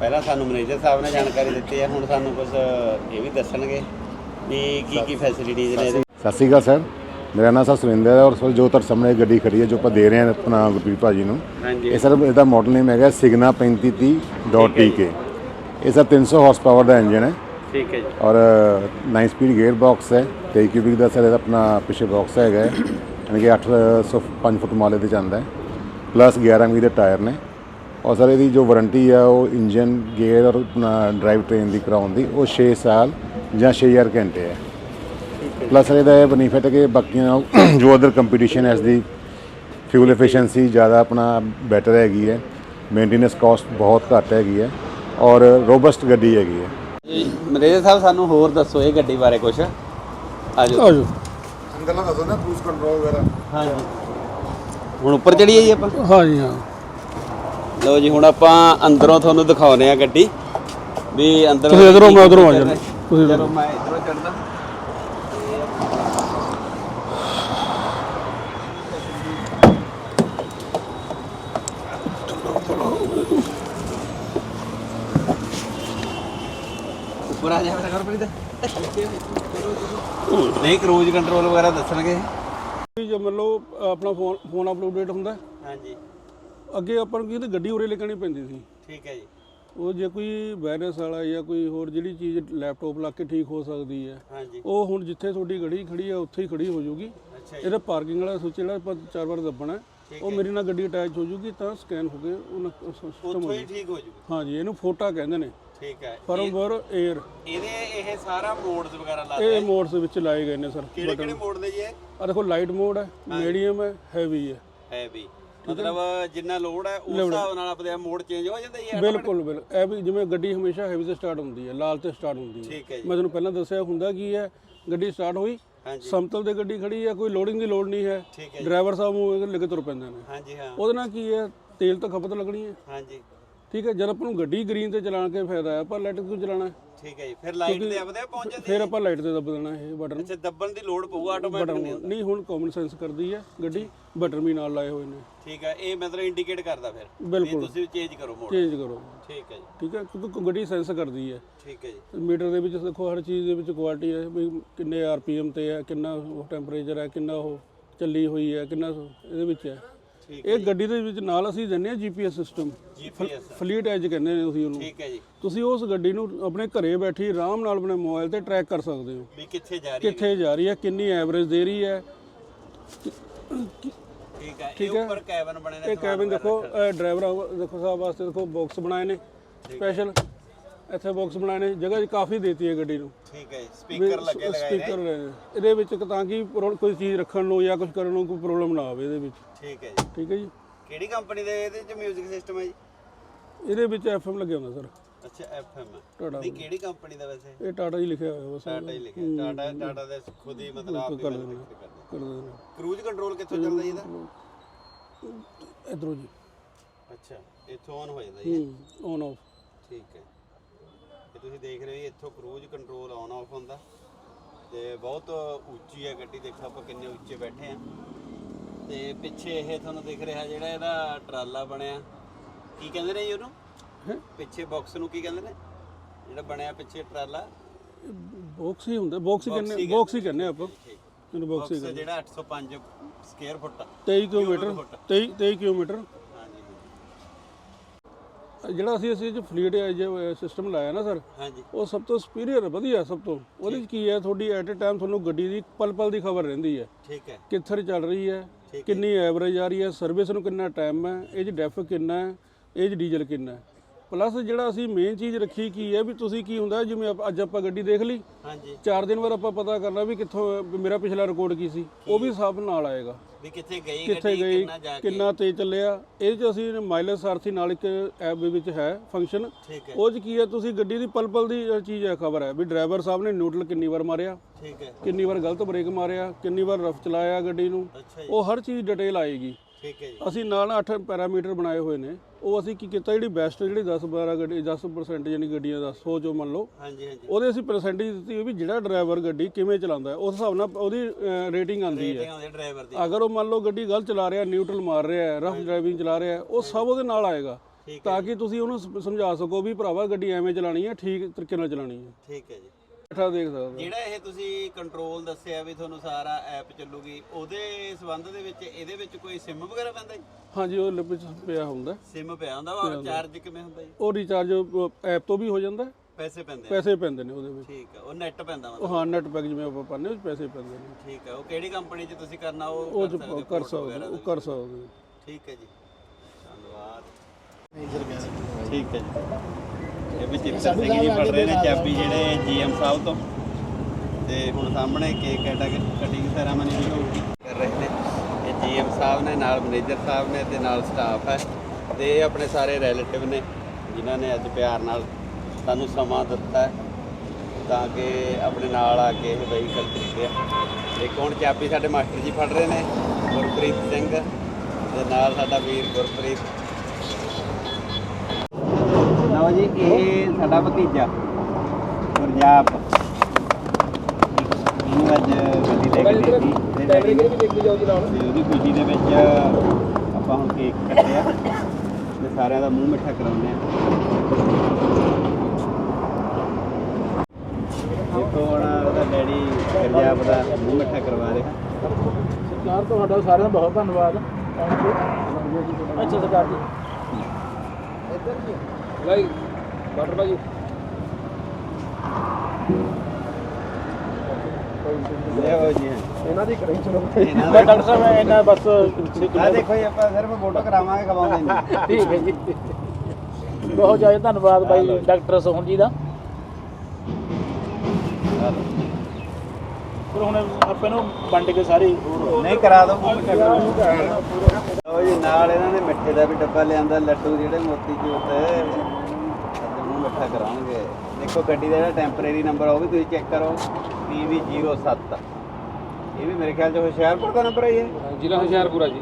Speaker 1: ਪਹਿਲਾਂ ਸਾਨੂੰ ਮੈਨੇਜਰ ਸਾਹਿਬ ਨੇ ਜਾਣਕਾਰੀ ਦਿੱਤੀ ਹੈ ਹੁਣ ਸਾਨੂੰ ਕੁਝ ਇਹ ਵੀ ਦੱਸਣਗੇ ਵੀ ਕੀ ਕੀ ਫੈਸਿਲਿਟੀਜ਼ ਨੇ ਇਹਦੇ
Speaker 3: ਸਤਿ ਸ਼੍ਰੀ ਅਕਾਲ ਸਰ। ਮੇਰਾ ਨਾਮ ਸਰ ਸੁਰਿੰਦਰ ਹੈ ਔਰ ਸਰ ਜੋ ਤੁਹਾਡੇ ਸਾਹਮਣੇ ਗੱਡੀ ਖੜੀ ਹੈ ਜੋ ਆਪਾਂ ਦੇ ਰਹੇ ਹਾਂ ਆਪਣਾ ਗੁਰਪ੍ਰੀਤ ਭਾਜੀ ਨੂੰ ਇਹ ਸਰ ਇਹਦਾ ਮਾਡਲ ਨੇਮ ਹੈਗਾ ਸਿਗਨਾ 3530.tk ਇਹ ਸਰ 300 ਹਾਰਸ ਪਾਵਰ ਦਾ ਇੰਜਨ ਹੈ।
Speaker 1: ਠੀਕ ਹੈ ਜੀ।
Speaker 3: ਔਰ 9 ਸਪੀਡ ਗੇਅਰ ਬਾਕਸ ਹੈ। 23 ਕਿਊਬਿਕ ਦਾ ਸਰ ਇਹਦਾ ਆਪਣਾ ਪਿੱਛੇ ਬਾਕਸ ਹੈਗਾ। ਯਾਨੀ ਕਿ 805 ਫੁੱਟ ਮਾਲੇ ਤੇ ਜਾਂਦਾ ਹੈ। ਪਲੱਸ 11 ਮੀ ਦੇ ਟਾਇਰ ਨੇ। ਔਰ ਸਰ ਇਹਦੀ ਜੋ ਵਾਰੰਟੀ ਹੈ ਉਹ ਇੰਜਨ ਗੇਅਰ ਔਰ ਆਪਣਾ ਡਰਾਈਵ ਟ੍ਰੇਨ ਦੀ ਕਰਾਉਣ ਦੀ ਉਹ 6 ਸਾਲ ਜਾਂ 6000 ਘੰਟੇ ਹੈ। ਪਲੱਸ ਇਹਦਾ ਇਹ ਬੈਨੀਫਿਟ ਹੈ ਕਿ ਬਾਕੀਆਂ ਜੋ ਅਦਰ ਕੰਪੀਟੀਸ਼ਨ ਹੈ ਇਸ ਦੀ ਫਿਊਲ ਐਫੀਸ਼ੀਐਂਸੀ ਜ਼ਿਆਦਾ ਆਪਣਾ ਬੈਟਰ ਹੈਗੀ ਹੈ ਮੇਨਟੇਨੈਂਸ ਕਾਸਟ ਬਹੁਤ ਘੱਟ ਹੈਗੀ ਹੈ ਔਰ ਰੋਬਸਟ ਗੱਡੀ ਹੈਗੀ ਹੈ।
Speaker 1: ਮੈਨੇਜਰ ਸਾਹਿਬ ਸਾਨੂੰ ਹੋਰ ਦੱਸੋ ਇਹ ਗੱਡੀ ਬਾਰੇ ਕੁਝ ਆਜੋ।
Speaker 2: ਆਜੋ।
Speaker 3: ਅੰਦਰਲਾ ਦੱਸੋ ਨਾ ਕਰੂਜ਼ ਕੰਟਰੋਲ ਵਗੈਰਾ।
Speaker 1: ਹਾਂਜੀ। ਹੁਣ ਉੱਪਰ ਚੜੀਏ ਜੀ ਆਪਾਂ?
Speaker 2: ਹਾਂ ਜੀ ਹਾਂ।
Speaker 1: ਲਓ ਜੀ ਹੁਣ ਆਪਾਂ ਅੰਦਰੋਂ ਤੁਹਾਨੂੰ ਦਿਖਾਉਨੇ ਆ ਗੱਡੀ। ਵੀ ਅੰਦਰ
Speaker 2: ਤੁਸੀਂ ਇੱਧਰੋਂ, ਮੈਂ ਉੱਧਰੋਂ ਆ ਜਾਣਾ। ਤੁਸੀਂ
Speaker 1: ਚਲੋ ਮੈਂ ਇਧਰੋਂ ਚੜਦਾ ਮੇਰਾ ਘਰ ਪਰੀ ਨਹੀਂ ਕਰੂਜ਼ ਕੰਟਰੋਲ ਵਗੈਰਾ ਦੱਸਣਗੇ।
Speaker 2: ਜੇ ਮੰਨ ਲਓ ਆਪਣਾ ਫੋਨ ਫੋਨ ਅਪਲੋਡੇਟ ਹੁੰਦਾ।
Speaker 1: ਹਾਂਜੀ।
Speaker 2: ਅੱਗੇ ਆਪਾਂ ਨੂੰ ਕੀ ਗੱਡੀ ਉਰੇ ਲੈਣੀ ਪੈਂਦੀ ਸੀ।
Speaker 1: ਠੀਕ ਹੈ ਜੀ।
Speaker 2: ਉਹ ਜੇ ਕੋਈ ਵਾਇਰਸ ਵਾਲਾ ਜਾਂ ਕੋਈ ਹੋਰ ਜਿਹੜੀ ਚੀਜ਼ ਲੈਪਟਾਪ ਲਾ ਕੇ ਠੀਕ ਹੋ ਸਕਦੀ ਹੈ ਉਹ ਹੁਣ ਜਿੱਥੇ ਤੁਹਾਡੀ ਗੱਡੀ ਖੜੀ ਹੈ ਉੱਥੇ ਹੀ ਖੜੀ ਹੋ ਜਾਊਗੀ। ਇਹਦਾ ਪਾਰਕਿੰਗ ਵਾਲਾ ਸੁੱਚ ਜਿਹੜਾ ਆਪਾਂ ਚਾਰ ਵਾਰ ਦੱਬਣਾ ਉਹ ਮੇਰੇ ਨਾਲ ਗੱਡੀ ਅਟੈਚ ਹੋ ਜਾਊਗੀ ਤਾਂ ਸਕੈਨ ਹੋ ਕੇ ਉਹਨਾਂ ਸਿਸਟਮ
Speaker 1: ਉੱਥੋਂ
Speaker 2: ਹੋ
Speaker 1: ਹੀ
Speaker 2: ਜਾਊ
Speaker 1: ਠੀਕ ਹੋ ਜੂ
Speaker 2: ਹਾਂਜੀ ਇਹਨੂੰ ਫੋਟਾ ਕਹਿੰਦੇ ਨੇ।
Speaker 1: ਠੀਕ ਹੈ।
Speaker 2: ਫਰਮਵੇਅਰ 에ਅਰ
Speaker 1: ਇਹਦੇ ਇਹ ਸਾਰਾ ਮੋਡਸ ਵਗੈਰਾ ਲਾ
Speaker 2: ਇਹ ਮੋਡਸ ਵਿੱਚ ਲਾਏ ਗਏ ਨੇ ਸਰ
Speaker 1: ਕਿਹੜੇ ਕਿਹੜੇ ਮੋਡ ਨੇ ਜੀ ਇਹ?
Speaker 2: ਆ ਦੇਖੋ ਲਾਈਟ ਮੋਡ ਹੈ ਮੀਡੀਅਮ ਹੈ ਹੈਵੀ ਹੈ।
Speaker 1: ਹੈ। ਵੀ ਮਤਲਬ ਜਿੰਨਾ ਲੋਡ ਹੈ ਉਸ ਹਿਸਾਬ ਨਾਲ ਆਪਣੇ ਮੋਡ ਚੇਂਜ ਹੋ ਜਾਂਦਾ ਜੀ ਇਹ?
Speaker 2: ਬਿਲਕੁਲ ਬਿਲਕੁਲ। ਇਹ ਵੀ ਜਿਵੇਂ ਗੱਡੀ ਹਮੇਸ਼ਾ ਹੈਵੀ ਤੇ ਸਟਾਰਟ ਹੁੰਦੀ ਹੈ ਲਾਲ ਤੇ ਸਟਾਰਟ ਹੁੰਦੀ ਹੈ।
Speaker 1: ਠੀਕ ਹੈ ਜੀ।
Speaker 2: ਮੈਂ ਤੁਹਾਨੂੰ ਪਹਿਲਾਂ ਦੱਸਿਆ ਹੁੰਦਾ ਕੀ ਹੈ ਗੱਡੀ ਸਟਾਰਟ ਹੋਈ
Speaker 1: ਹਾਂਜੀ।
Speaker 2: ਸਮਤਲ ਤੇ ਗੱਡੀ ਖੜੀ ਹੈ ਕੋਈ ਲੋਡਿੰਗ ਦੀ ਲੋੜ ਨਹੀਂ ਹੈ ਡਰਾਈਵਰ ਸਾਹਿਬ ਨੂੰ ਲੈ ਕੇ ਤੁਰ ਪੈਂਦੇ ਨੇ।
Speaker 1: ਹਾਂਜੀ ਹਾਂ।
Speaker 2: ਉਹਦੇ ਨਾਲ ਕੀ ਹੈ ਤੇਲ ਤਾਂ ਖਪਤ ਲੱਗਣੀ ਹੈ।
Speaker 1: ਹਾਂਜੀ।
Speaker 2: ਠੀਕ ਹੈ ਜਦ ਆਪਾਂ ਨੂੰ ਗੱਡੀ ਗ੍ਰੀਨ ਤੇ ਚਲਾਣ ਕੇ ਫਾਇਦਾ ਹੈ ਆਪਾਂ ਲਾਈਟ ਕਿਉਂ ਚਲਾਣਾ ਹੈ?
Speaker 1: ਠੀਕ ਹੈ ਜੀ ਫਿਰ ਲਾਈਟ ਦੇ ਆਪਦੇ ਆਪ ਪਹੁੰਚ ਜਾਂਦੇ
Speaker 2: ਫਿਰ ਆਪਾਂ ਲਾਈਟ ਤੇ ਦੱਬ ਦੇਣਾ ਇਹ ਬਟਨ
Speaker 1: ਅੱਛਾ ਦੱਬਣ ਦੀ ਲੋਡ ਪਊਗਾ ਆਟੋਮੈਟਿਕ ਨਹੀਂ ਹੁੰਦਾ।
Speaker 2: ਨਹੀਂ ਹੁਣ ਕਾਮਨ ਸੈਂਸ ਕਰਦੀ ਹੈ ਗੱਡੀ ਬਟਨ ਵੀ ਨਾਲ ਲਾਏ ਹੋਏ ਨੇ।
Speaker 1: ਠੀਕ ਹੈ ਇਹ ਮਤਲਬ ਇੰਡੀਕੇਟ ਕਰਦਾ ਫਿਰ।
Speaker 2: ਬਿਲਕੁਲ।
Speaker 1: ਤੁਸੀਂ ਚੇਂਜ ਕਰੋ ਮੋਡ
Speaker 2: ਚੇਂਜ ਕਰੋ।
Speaker 1: ਠੀਕ ਹੈ ਜੀ।
Speaker 2: ਠੀਕ ਹੈ ਕਿਉਂਕਿ ਗੱਡੀ ਸੈਂਸ ਕਰਦੀ ਹੈ।
Speaker 1: ਠੀਕ ਹੈ ਜੀ।
Speaker 2: ਮੀਟਰ ਦੇ ਵਿੱਚ ਦੇਖੋ ਹਰ ਚੀਜ਼ ਦੇ ਵਿੱਚ ਕੁਆਲਿਟੀ ਹੈ ਵੀ ਕਿੰਨੇ ਆਰਪੀਐਮ ਤੇ ਹੈ ਕਿੰਨਾ ਉਹ ਟੈਂਪਰੇਚਰ ਹੈ ਕਿੰਨਾ ਉਹ ਚੱਲੀ ਹੋਈ ਹੈ ਕਿੰਨਾ ਇਹਦੇ ਵਿੱਚ ਹੈ। ਇਹ ਗੱਡੀ ਦੇ ਵਿੱਚ ਨਾਲ ਅਸੀਂ ਦਿੰਨੇ ਆ ਜੀਪੀਐਸ ਸਿਸਟਮ ਫਲੀਟ ਐਜ ਕਹਿੰਦੇ ਨੇ ਤੁਸੀਂ ਉਹਨੂੰ।
Speaker 1: ਠੀਕ ਹੈ ਜੀ।
Speaker 2: ਤੁਸੀਂ ਉਸ ਗੱਡੀ ਨੂੰ ਆਪਣੇ ਘਰੇ ਬੈਠੀ ਆਰਾਮ ਨਾਲ ਆਪਣੇ ਮੋਬਾਈਲ ਤੇ ਟਰੈਕ ਕਰ ਸਕਦੇ ਹੋ।
Speaker 1: ਵੀ ਕਿੱਥੇ ਜਾ ਰਹੀ ਹੈ
Speaker 2: ਕਿੱਥੇ ਜਾ। ਰਹੀ ਹੈ ਕਿੰਨੀ ਐਵਰੇਜ ਦੇ ਰਹੀ ਹੈ।
Speaker 1: ਠੀਕ ਹੈ ਇਹ ਉੱਪਰ ਕੈਬਨ ਬਣੇ ਨੇ
Speaker 2: ਇਹ ਕੈਬਨ ਦੇਖੋ ਡਰਾਈਵਰ ਦੇਖੋ ਸਾਹਿਬ ਵਾਸਤੇ ਦੇਖੋ ਬਾਕਸ ਬਣਾਏ ਨੇ। ਸਪੈਸ਼ਲ ਇੱਥੇ ਬਾਕਸ ਬਣਾਏ ਨੇ। ਜਗ੍ਹਾ ਕਾਫੀ ਦੇਤੀ ਹੈ ਗੱਡੀ ਨੂੰ।
Speaker 1: ਠੀਕ ਹੈ ਸਪੀਕਰ ਲੱਗੇ ਲਗਾਏ ਨੇ।
Speaker 2: ਸਪੀਕਰ ਇਹਦੇ ਵਿੱਚ ਤਾਂ ਕਿ ਕੋਈ ਚੀਜ਼ ਰੱਖਣ ਨੂੰ ਜਾਂ ਕੁਝ ਕਰਨ ਨੂੰ ਕੋਈ ਪ੍ਰੋਬਲਮ ਨਾ ਆਵੇ ਇਹਦੇ ਵਿੱਚ।
Speaker 1: ਠੀਕ ਹੈ ਜੀ।
Speaker 2: ਠੀਕ ਹੈ ਜੀ।
Speaker 1: ਕਿਹੜੀ ਕੰਪਨੀ ਦੇ ਇਹਦੇ ਚ 뮤직 ਸਿਸਟਮ ਹੈ ਜੀ?
Speaker 2: ਇਹਦੇ ਵਿੱਚ ਐਫਐਮ ਲੱਗਿਆ ਹੁੰਦਾ ਸਰ।
Speaker 1: ਅੱਛਾ ਐਫਐਮ ਹੈ
Speaker 2: ਟਾਟਾ
Speaker 1: ਨਹੀਂ ਕਿਹੜੀ ਕੰਪਨੀ ਦਾ ਵੈਸੇ?
Speaker 2: ਇਹ ਟਾਟਾ ਹੀ ਲਿਖਿਆ ਹੋਇਆ ਬਸ
Speaker 1: ਟਾਟਾ ਹੀ ਲਿਖਿਆ। ਟਾਟਾ ਟਾਟਾ ਦੇ ਖੁਦ ਹੀ ਮਤਲਬ ਆਪ ਹੀ
Speaker 2: ਕਰ ਦਿੰਦੇ
Speaker 1: ਕਰੂਜ਼ ਕੰਟਰੋਲ ਕਿੱਥੋਂ ਚੱਲਦਾ ਜੀ ਇਹਦਾ?
Speaker 2: ਇਧਰੋਂ ਜੀ।
Speaker 1: ਅੱਛਾ ਇੱਥੋਂ ਔਨ ਹੋ ਜਾਂਦਾ ਜੀ।
Speaker 2: ਔਨ ਆਫ
Speaker 1: ਠੀਕ ਹੈ। ਇਹ ਤੁਸੀਂ ਦੇਖ ਰਹੇ ਹੋ ਇੱਥੋਂ ਕਰੂਜ਼ ਕੰਟਰੋਲ ਆਨ ਆਫ ਹੁੰਦਾ। ਤੇ ਬਹੁਤ ਉੱਚੀ ਹੈ ਗੱਡੀ ਦੇਖੋ ਆਪਾਂ ਕਿੰਨੇ ਉੱਚੇ ਬੈਠੇ ਆ। ਤੇ ਪਿੱਛੇ ਇਹ ਤੁਹਾਨੂੰ ਦਿਖ ਰਿਹਾ ਜਿਹੜਾ ਇਹਦਾ ਟਰਾਲਾ ਬਣਿਆ। ਕੀ ਕਹਿੰਦੇ ਨੇ ਜੀ ਉਹਨੂੰ? ਪਿੱਛੇ ਬਾਕਸ ਨੂੰ ਕੀ ਕਹਿੰਦੇ ਨੇ? ਜਿਹੜਾ ਬਣਿਆ ਪਿੱਛੇ ਟਰਾਲਾ।
Speaker 2: ਬਾਕਸ ਹੀ ਹੁੰਦਾ ਬਾਕਸ ਹੀ ਕਹਿੰਦੇ ਬਾਕਸ ਹੀ ਕਹਿੰਦੇ ਆਪਾਂ। ਇਹਨੂੰ ਬਾਕਸ ਹੀ
Speaker 1: ਬਾਕਸ ਜਿਹੜਾ 805 ਸਕੁਅਰ ਫੁੱਟ
Speaker 2: 23 ਕਿਲੋਮੀਟਰ 23 23 ਕਿਲੋਮੀਟਰ। ਜਿਹੜਾ ਅਸੀਂ ਅਸੀਂ ਜੋ ਫਲੀਟ ਸਿਸਟਮ ਲਾਇਆ ਨਾ ਸਰ
Speaker 1: ਹਾਂਜੀ।
Speaker 2: ਉਹ ਸਭ ਤੋਂ ਸੁਪੀਰੀਅਰ ਵਧੀਆ ਸਭ ਤੋਂ। ਉਹਦੇ ਵਿੱਚ ਕੀ ਹੈ ਤੁਹਾਡੀ ਐਟ ਅ ਟਾਈਮ ਤੁਹਾਨੂੰ ਗੱਡੀ ਦੀ ਪਲ ਪਲ ਦੀ ਖਬਰ ਰਹਿੰਦੀ ਹੈ
Speaker 1: ਠੀਕ ਹੈ।
Speaker 2: ਕਿੱਥੇ ਚੱਲ ਰਹੀ ਹੈ ਕਿੰਨੀ ਐਵਰੇਜ ਆ ਰਹੀ ਹੈ? ਸਰਵਿਸ ਨੂੰ ਕਿੰਨਾ ਟਾਈਮ ਹੈ? ਇਹ 'ਚ ਡੈਫ ਕਿੰਨਾ ਹੈ? ਇਹ 'ਚ ਡੀਜ਼ਲ ਕਿੰਨਾ ਹੈ? ਪਲੱਸ ਜਿਹੜਾ ਅਸੀਂ ਮੇਨ ਚੀਜ਼ ਰੱਖੀ ਕੀ ਹੈ ਵੀ ਤੁਸੀਂ ਕੀ ਹੁੰਦਾ ਜਿਵੇਂ ਆਪ- ਅੱਜ ਆਪਾਂ ਗੱਡੀ ਦੇਖ ਲਈ।
Speaker 1: ਹਾਂਜੀ।
Speaker 2: ਚਾਰ ਦਿਨ ਬਾਅਦ ਆਪਾਂ ਪਤਾ ਕਰਨਾ ਵੀ ਕਿੱਥੋਂ ਵੀ ਮੇਰਾ ਪਿਛਲਾ ਰਿਕਾਰਡ ਕੀ ਸੀ। ਉਹ ਵੀ ਸਭ ਨਾਲ ਆਏਗਾ।
Speaker 1: ਵੀ ਕਿੱਥੇ ਗਈ
Speaker 2: ਕਿੱਥੇ
Speaker 1: ਗੱਡੀ
Speaker 2: ਗਈ
Speaker 1: ਕਿੰਨਾ ਜਾ ਕੇ।
Speaker 2: ਕਿੰਨਾ ਤੇਜ਼ ਚੱਲਿਆ। ਇਹ 'ਚ ਅਸੀਂ ਮਾਈਲੇਜ ਸਾਰਥੀ ਨਾਲ ਇੱਕ ਐਪ ਦੇ ਵਿੱਚ ਹੈ ਫੰਕਸ਼ਨ
Speaker 1: ਠੀਕ ਹੈ।
Speaker 2: ਉਹ 'ਚ ਕੀ ਹੈ ਤੁਸੀਂ ਗੱਡੀ ਦੀ ਪਲ ਪਲ ਦੀ ਅ, ਚੀਜ਼ ਹੈ ਖਬਰ ਹੈ। ਵੀ ਡਰਾਈਵਰ ਸਾਹਿਬ ਨੇ ਨਿਊਟਰਲ ਕਿੰਨੀ ਵਾਰ ਮਾਰਿਆ
Speaker 1: ਠੀਕ ਹੈ।
Speaker 2: ਕਿੰਨੀ ਵਾਰ ਗਲਤ ਬ੍ਰੇਕ ਮਾਰਿਆ ਕਿੰਨੀ ਵਾਰ ਰਫ ਚਲਾਇਆ ਗੱਡੀ ਨੂੰ।
Speaker 1: ਅੱਛਾ ਜੀ।
Speaker 2: ਉਹ ਹਰ ਚੀਜ਼ ਡਿਟੇਲ ਆਏਗੀ।
Speaker 1: ਠੀਕ ਹੈ ਜੀ।
Speaker 2: ਅਸੀਂ ਨਾਲ 8 ਪੈਰਾਮੀਟਰ ਬਣਾਏ ਹੋਏ ਨੇ। ਉਹ ਅਸੀਂ ਕੀ ਕੀਤਾ ਜਿਹੜੀ ਬੈਸਟ ਜਿਹੜੀ 10 12 ਗੱਡੀ 10% ਯਾਨੀ ਗੱਡੀਆਂ ਦਾ 100 ਜੋ ਮੰਨ ਲਓ
Speaker 1: ਹਾਂਜੀ ਹਾਂਜੀ।
Speaker 2: ਉਹਦੇ ਅਸੀਂ ਪਰਸੈਂਟੇਜ ਦਿੱਤੀ ਹੋਈ ਵੀ ਜਿਹੜਾ ਡਰਾਈਵਰ ਗੱਡੀ ਕਿਵੇਂ ਚਲਾਉਂਦਾ ਹੈ ਉਸ ਹਿਸਾਬ ਨਾਲ ਉਹਦੀ ਰੇਟਿੰਗ ਆਉਂਦੀ ਹੈ।
Speaker 1: ਰੇਟਿੰਗ ਆਉਂਦੀ ਡਰਾਈਵਰ ਦੀ।
Speaker 2: ਅਗਰ ਉਹ ਮੰਨ ਲਓ ਗੱਡੀ ਗਲਤ ਚਲਾ ਰਿਹਾ ਨਿਊਟਰਲ ਮਾਰ ਰਿਹਾ ਹੈ ਰਫ ਡਰਾਈਵਿੰਗ ਚਲਾ ਰਿਹਾ ਹੈ ਉਹ ਸਭ ਉਹਦੇ ਨਾਲ ਆਏਗਾ। ਤਾਂ ਕਿ ਤੁਸੀਂ ਉਹਨੂੰ ਸਮ- ਸਮਝਾ ਸਕੋ ਵੀ ਭਰਾਵਾ ਗੱਡੀ ਐਵੇਂ ਚਲਾਣੀ ਹੈ ਠੀਕ ਤਰੀਕੇ ਨਾਲ ਚਲਾਣੀ ਹੈ।
Speaker 1: ਠੀਕ ਹੈ ਜੀ।
Speaker 2: ਬੈਠਾ ਦੇਖ ਸਕਦਾ
Speaker 1: ਜਿਹੜਾ ਇਹ ਤੁਸੀਂ ਕੰਟਰੋਲ ਦੱਸਿਆ ਵੀ ਤੁਹਾਨੂੰ ਸਾਰਾ ਐਪ ਚੱਲੂਗੀ ਉਹਦੇ ਸੰਬੰਧ ਦੇ ਵਿੱਚ ਇਹਦੇ ਵਿੱਚ ਕੋਈ ਸਿਮ ਵਗੈਰਾ ਪੈਂਦਾ ਜੀ?
Speaker 2: ਹਾਂਜੀ ਉਹ ਲਿਪ ਵਿੱਚ ਪਿਆ ਹੁੰਦਾ।
Speaker 1: ਸਿਮ ਪਿਆ ਹੁੰਦਾ ਵਾ ਚਾਰਜ ਕਿਵੇਂ ਹੁੰਦਾ ਜੀ?
Speaker 2: ਉਹ ਰੀਚਾਰਜ ਐਪ ਤੋਂ ਵੀ ਹੋ ਜਾਂਦਾ।
Speaker 1: ਪੈਸੇ ਪੈਂਦੇ
Speaker 2: ਪੈਸੇ ਪੈਂਦੇ ਨੇ ਉਹਦੇ ਵਿੱਚ।
Speaker 1: ਠੀਕ ਹੈ ਉਹ ਨੈਟ ਪੈਂਦਾ ਮਤਲਬ
Speaker 2: ਹਾਂ ਨੈਟ ਪੈਕ ਜਿਵੇਂ ਆਪਾਂ ਪਾਉਂਦੇ ਉਹ ਪੈਸੇ ਪੈਂਦੇ ਨੇ।
Speaker 1: ਠੀਕ ਹੈ ਉਹ ਕਿਹੜੀ ਕੰਪਨੀ 'ਚ ਤੁਸੀਂ ਕਰਨਾ ਉਹ
Speaker 2: ਉਹ
Speaker 1: ਕਰ ਸਕਦੇ
Speaker 2: ਉਹ। ਕਰ ਸਕਦੇ
Speaker 1: ਠੀਕ ਹੈ ਜੀ ਧੰਨਵਾਦ। ਠੀਕ ਹੈ ਜੀ। ਇਹ ਵੀ ਸਿੰਘ ਜੀ ਪੜ ਰਹੇ ਨੇ, ਚਾਬੀ ਜਿਹੜੇ ਜੀਐਮ ਸਾਹਿਬ ਤੋਂ। ਤੇ ਹੁਣ ਸਾਹਮਣੇ ਕੇਕ ਕਟਿੰਗ ਸੈਰਾਮਨੀ ਵੀ ਹੋਊਗੀ। ਕਰ ਰਹੇ ਨੇ। ਇਹ ਜੀਐਮ ਸਾਹਿਬ ਨੇ, ਨਾਲ ਮੈਨੇਜਰ ਸਾਹਿਬ ਨੇ ਤੇ ਨਾਲ ਸਟਾਫ ਹੈ। ਤੇ ਇਹ ਆਪਣੇ ਸਾਰੇ ਰਿਲੇਟਿਵ ਨੇ, ਜਿਨ੍ਹਾਂ ਨੇ ਅੱਜ ਪਿਆਰ ਨਾਲ ਸਾਨੂੰ ਸਮਾਂ ਦਿੱਤਾ ਤਾਂ ਕਿ ਆਪਣੇ ਨਾਲ ਆ ਕੇ ਇਹ ਵਹੀਕਲ ਖਰੀਦਿਆ ਇੱਕ ਹੁਣ ਚਾਬੀ ਸਾਡੇ ਮਾਸਟਰ ਜੀ ਫੜ ਰਹੇ ਨੇ? ਗੁਰਪ੍ਰੀਤ ਸਿੰਘ ਤੇ ਨਾਲ ਸਾਡਾ ਵੀਰ ਗੁਰਪ੍ਰੀਤ। ਲਓ ਜੀ ਇਹ ਸਾਡਾ ਭਤੀਜਾ ਗੁਰਜਾਪ। ਇਹਨੂੰ ਅੱਜ ਗੱਡੀ ਲੈ ਕੇ ਦਿੱਤੀ। ਤੇ ਡੈਡੀ ਨੇ ਵੀ ਦੇਖੀ ਜਾਊਗੀ ਨਾਲ। ਤੇ ਉਹਦੀ ਖੁਸ਼ੀ ਦੇ ਵਿੱਚ ਆਪਾਂ ਹੁਣ ਕੇਕ ਕੱਟਿਆ ਤੇ ਸਾਰਿਆਂ ਦਾ ਮੂੰਹ ਮਿੱਠਾ ਕਰਾਉਂਦੇ ਆ। ਦੇਖੋ ਹੁਣ ਉਹਦਾ ਡੈਡੀ ਗੁਰਜਾਪ ਦਾ ਮੂੰਹ ਮਿੱਠਾ ਕਰਵਾ ਰਿਹਾ।
Speaker 5: ਸਰਕਾਰ ਤੁਹਾਡਾ ਸਾਰਿਆਂ ਦਾ ਬਹੁਤ ਧੰਨਵਾਦ। ਅੱਛਾ ਸਰਕਾਰ ਜੀ। ਭਾਈ ਬਾਟਰ ਭਾਜੀ।
Speaker 1: ਲਿਓ ਜੀ।
Speaker 5: ਇਹਨਾਂ ਦੀ ਕਰੀ ਚਲੋ।
Speaker 1: ਇਹਨਾਂ
Speaker 5: ਮੈਂ ਡਾਕਟਰ ਸਾਹਿਬ ਇਹਨਾਂ ਬਸ
Speaker 1: ਆ ਦੇਖੋ ਜੀ ਆਪਾਂ ਸਿਰਫ ਫੋਟੋ ਕਰਾਵਾਂਗੇ ਖਵਾਉਂਦੇ ਨਹੀਂ।
Speaker 5: ਠੀਕ ਹੈ ਜੀ। ਬਹੁਤ ਜ਼ਿਆਦਾ ਧੰਨਵਾਦ ਬਾਈ ਡਾਕਟਰ ਸੋਹਣ ਜੀ ਦਾ। ਫਿਰ ਹੁਣ ਆਪਾਂ ਨੂੰ ਵੰਡ ਕੇ ਸਾਰੇ
Speaker 1: ਨਹੀਂ ਕਰਾ ਦੋ ਲਓ ਜੀ ਨਾਲ ਇਹਨਾਂ ਨੇ ਮਿੱਠੇ ਦਾ ਵੀ ਡੱਬਾ ਲਿਆਂਦਾ ਲੱਡੂ ਜਿਹੜੇ ਮੋਤੀ ਚੂਰ ਤੇ ਮਿੱਠਾ ਕਰਾਉਣਗੇ ਦੇਖੋ ਗੱਡੀ ਦਾ ਜਿਹੜਾ ਟੈਂਪਰੇਰੀ ਨੰਬਰ ਆ ਉਹ ਵੀ ਤੁਸੀਂ ਚੈੱਕ ਕਰੋ। PV07 ਇਹ ਵੀ ਮੇਰੇ ਖਿਆਲ ਚ ਹੁਸ਼ਿਆਰਪੁਰ ਦਾ ਨੰਬਰ ਹੈ ਇਹ?
Speaker 5: ਜ਼ਿਲ੍ਹਾ ਹੁਸ਼ਿਆਰਪੁਰਾ ਜੀ।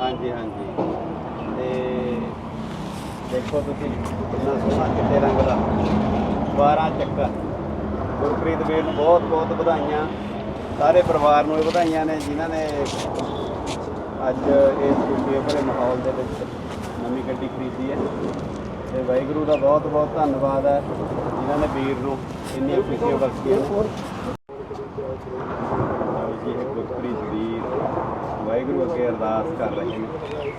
Speaker 1: ਹਾਂਜੀ ਹਾਂਜੀ। ਤੇ ਦੇਖੋ ਤੁਸੀਂ ਕਿੰਨਾ ਸੋਹਣਾ ਚਿੱਟੇ ਰੰਗ ਦਾ। 12 ਚੱਕਰ। ਗੁਰਪ੍ਰੀਤ ਵੀਰ ਨੂੰ ਬਹੁਤ ਬਹੁਤ ਵਧਾਈਆਂ। ਸਾਰੇ ਪਰਿਵਾਰ ਨੂੰ ਇਹ ਵਧਾਈਆਂ ਨੇ ਜਿਨ੍ਹਾਂ ਨੇ ਅੱਜ ਇਸ ਖੁਸ਼ੀ ਭਰੇ ਮਾਹੌਲ ਦੇ ਵਿੱਚ ਨਵੀਂ ਗੱਡੀ ਖਰੀਦੀ ਹੈ। ਤੇ ਵਾਹਿਗੁਰੂ ਦਾ ਬਹੁਤ ਬਹੁਤ ਧੰਨਵਾਦ ਹੈ ਜਿਨ੍ਹਾਂ ਨੇ ਵੀਰ ਨੂੰ ਇੰਨੀਆਂ ਖੁਸ਼ੀਆਂ ਬਖਸ਼ੀਆਂ। ਲਓ ਜੀ, ਗੁਰਪ੍ਰੀਤ ਵੀਰ, ਵਾਹਿਗੁਰੂ ਅੱਗੇ ਅਰਦਾਸ ਕਰ ਰਹੇ ਨੇ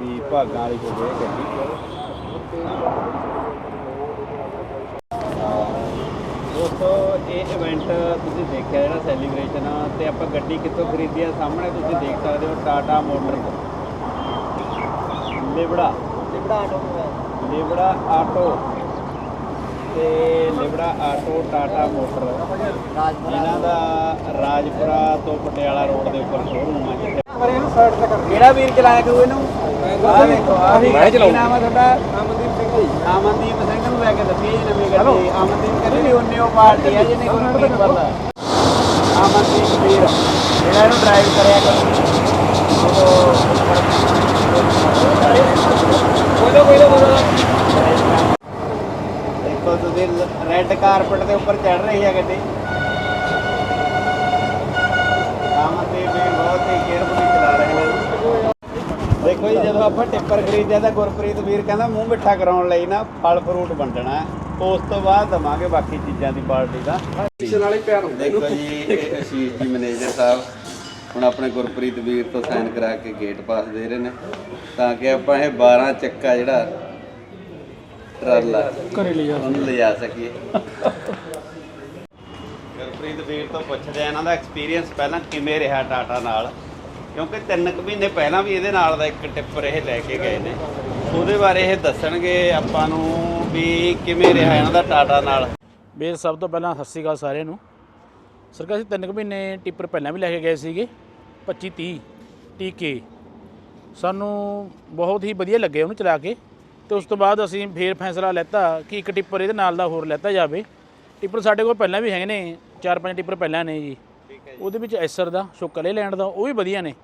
Speaker 1: ਵੀ ਭਾਗਾਂ ਵਾਲੀ ਹੋਵੇ ਇਹ ਗੱਡੀ ਦੋਸਤੋ, ਇਹ ਇਵੈਂਟ ਤੁਸੀਂ ਦੇਖਿਆ ਜਿਹੜਾ ਸੈਲੀਬ੍ਰੇਸ਼ਨ ਤੇ ਆਪਾਂ ਗੱਡੀ ਕਿੱਥੋਂ ਖਰੀਦੀ ਆ, ਸਾਹਮਣੇ ਤੁਸੀਂ ਦੇਖ ਸਕਦੇ ਹੋ ਟਾਟਾ ਮੋਟਰ ਲਿਬੜਾ। ਲਿਬੜਾ ਆਟੋ ਲਿਬੜਾ ਆਟੋ ਤੇ ਲਿਬੜਾ ਆਟੋ ਟਾਟਾ ਮੋਟਰ। ਇਹਨਾਂ ਦਾ ਰਾਜਪੁਰਾ ਤੋਂ ਪਟਿਆਲਾ ਰੋਡ ਦੇ ਉੱਪਰ ਸ਼ੋਰੂਮ ਆ ਜਿੱਥੇ ਪਰ ਇਹਨੂੰ ਸਾਈਡ ਤੇ ਕਰ ਕਿਹੜਾ ਵੀਰ ਚਲਾਇਆ ਕਰੂ ਇਹਨੂੰ? ਆਹ ਦੇਖੋ ਆਹ ਮੈਂ ਚਲਾਉਂ ਨਾਮ ਆ ਤੁਹਾਡਾ? ਅਮਨਦੀਪ ਸਿੰਘ ਜੀ। ਅਮਨਦੀਪ ਸਿੰਘ ਨੂੰ ਲੈ ਕੇ ਦੱਸੀ ਜੀ ਨਵੀਂ ਗੱਡੀ। ਅਮਨਦੀਪ ਕਹਿੰਦੇ ਵੀ ਉਹਨੇ ਉਹ ਪਾਰਟੀ ਆ ਜਿਹਨੇ ਕੋਈ ਨਹੀਂ ਪਤਾ ਅਮਨਦੀਪ ਵੀਰ ਜਿਹੜਾ ਇਹਨੂੰ ਡਰਾਈਵ ਕਰਿਆ ਕਰੂ। ਦੇਖੋ ਤੁਸੀਂ ਰੈੱਡ ਕਾਰਪਟ ਦੇ ਉੱਪਰ ਚੜ ਰਹੀ ਹੈ ਗੱਡੀ। ਅਮਨਦੀਪ ਵੀਰ ਬਹੁਤ ਹੀ ਕੇਅਰਫੁਲੀ ਚਲਾ ਰਹੇ ਨੇ। ਦੇਖੋ ਜੀ ਜਦੋਂ ਆਪਾਂ ਟਿੱਪਰ ਖਰੀਦਿਆ ਤਾਂ ਗੁਰਪ੍ਰੀਤ ਵੀਰ ਕਹਿੰਦਾ ਮੂੰਹ ਮਿੱਠਾ ਕਰਾਉਣ ਲਈ ਨਾ ਫਲ ਫਰੂਟ ਵੰਡਣਾ ਉਸ ਤੋਂ ਬਾਅਦ ਦਵਾਂਗੇ ਬਾਕੀ ਚੀਜ਼ਾਂ ਦੀ ਪਾਰਟੀ ਦਾ।
Speaker 5: ਨਾਲ ਹੀ ਪਿਆਰ ਹੁੰਦਾ
Speaker 1: ਦੇਖੋ ਜੀ ਇਹ ਅਸ਼ੀਸ਼ ਜੀ ਮੈਨੇਜਰ ਸਾਹਿਬ ਹੁਣ ਆਪਣੇ ਗੁਰਪ੍ਰੀਤ ਵੀਰ ਤੋਂ ਸਾਈਨ ਕਰਾ ਕੇ ਗੇਟ ਪਾਸ ਦੇ ਰਹੇ ਨੇ। ਤਾਂ ਕਿ ਆਪਾਂ ਇਹ 12 ਚੱਕਾ ਜਿਹੜਾ ਟਰਾਲਾ
Speaker 5: ਘਰੇ ਲੈ ਜਾ
Speaker 1: ਉਹਨੂੰ ਲਿਜਾ ਸਕੀਏ। ਗੁਰਪ੍ਰੀਤ ਵੀਰ ਤੋਂ ਪੁੱਛਦੇ ਆ ਇਹਨਾਂ ਦਾ ਐਕਸਪੀਰੀਅੰਸ ਪਹਿਲਾਂ ਕਿਵੇਂ ਰਿਹਾ ਟਾਟਾ ਨਾਲ? ਕਿਉਂਕਿ ਤਿੰਨ ਕੁ ਮਹੀਨੇ ਪਹਿਲਾਂ ਵੀ ਇਹਦੇ ਨਾਲ ਦਾ ਇੱਕ ਟਿੱਪਰ ਇਹ ਲੈ ਕੇ ਗਏ ਨੇ। ਉਹਦੇ ਬਾਰੇ ਇਹ ਦੱਸਣਗੇ ਆਪਾਂ ਨੂੰ ਵੀ ਕਿਵੇਂ ਰਿਹਾ ਇਹਨਾਂ ਦਾ ਟਾਟਾ ਨਾਲ?
Speaker 5: ਬੇਸ ਸਭ ਤੋਂ ਪਹਿਲਾਂ ਸਤਿ ਸ਼੍ਰੀ ਅਕਾਲ ਸਾਰਿਆਂ ਨੂੰ। ਸਰਕਾਰ ਅਸੀਂ ਤਿੰਨ ਕੁ ਮਹੀਨੇ ਟਿੱਪਰ ਪਹਿਲਾਂ ਵੀ ਲੈ ਕੇ ਗਏ ਸੀਗੇ 25 30 ਟੀਕੇ ਸਾਨੂੰ ਬਹੁਤ ਹੀ ਵਧੀਆ ਲੱਗੇ ਉਹਨੂੰ ਚਲਾ ਕੇ ਤੇ ਉਸ ਤੋਂ ਬਾਅਦ ਅਸੀਂ ਫੇਰ ਫੈਸਲਾ ਲੈਤਾ ਕਿ ਇੱਕ ਟਿੱਪਰ ਇਹਦੇ ਨਾਲ ਦਾ ਹੋਰ ਲੈਤਾ ਜਾਵੇ। ਟਿੱਪਰ ਸਾਡੇ ਕੋਲ ਪਹਿਲਾਂ ਵੀ ਹੈਗੇ ਨੇ ਚਾਰ ਪੰਜ ਟਿੱਪਰ ਪਹਿਲਾਂ ਨੇ ਜੀ। ਉਹਦੇ ਵਿੱਚ ਐਸਰ ਦਾ ਸ਼ੁਕਲੇ ਲੈਂਡ ਦਾ ਉਹ ਵੀ ਵਧੀਆ ਨੇ।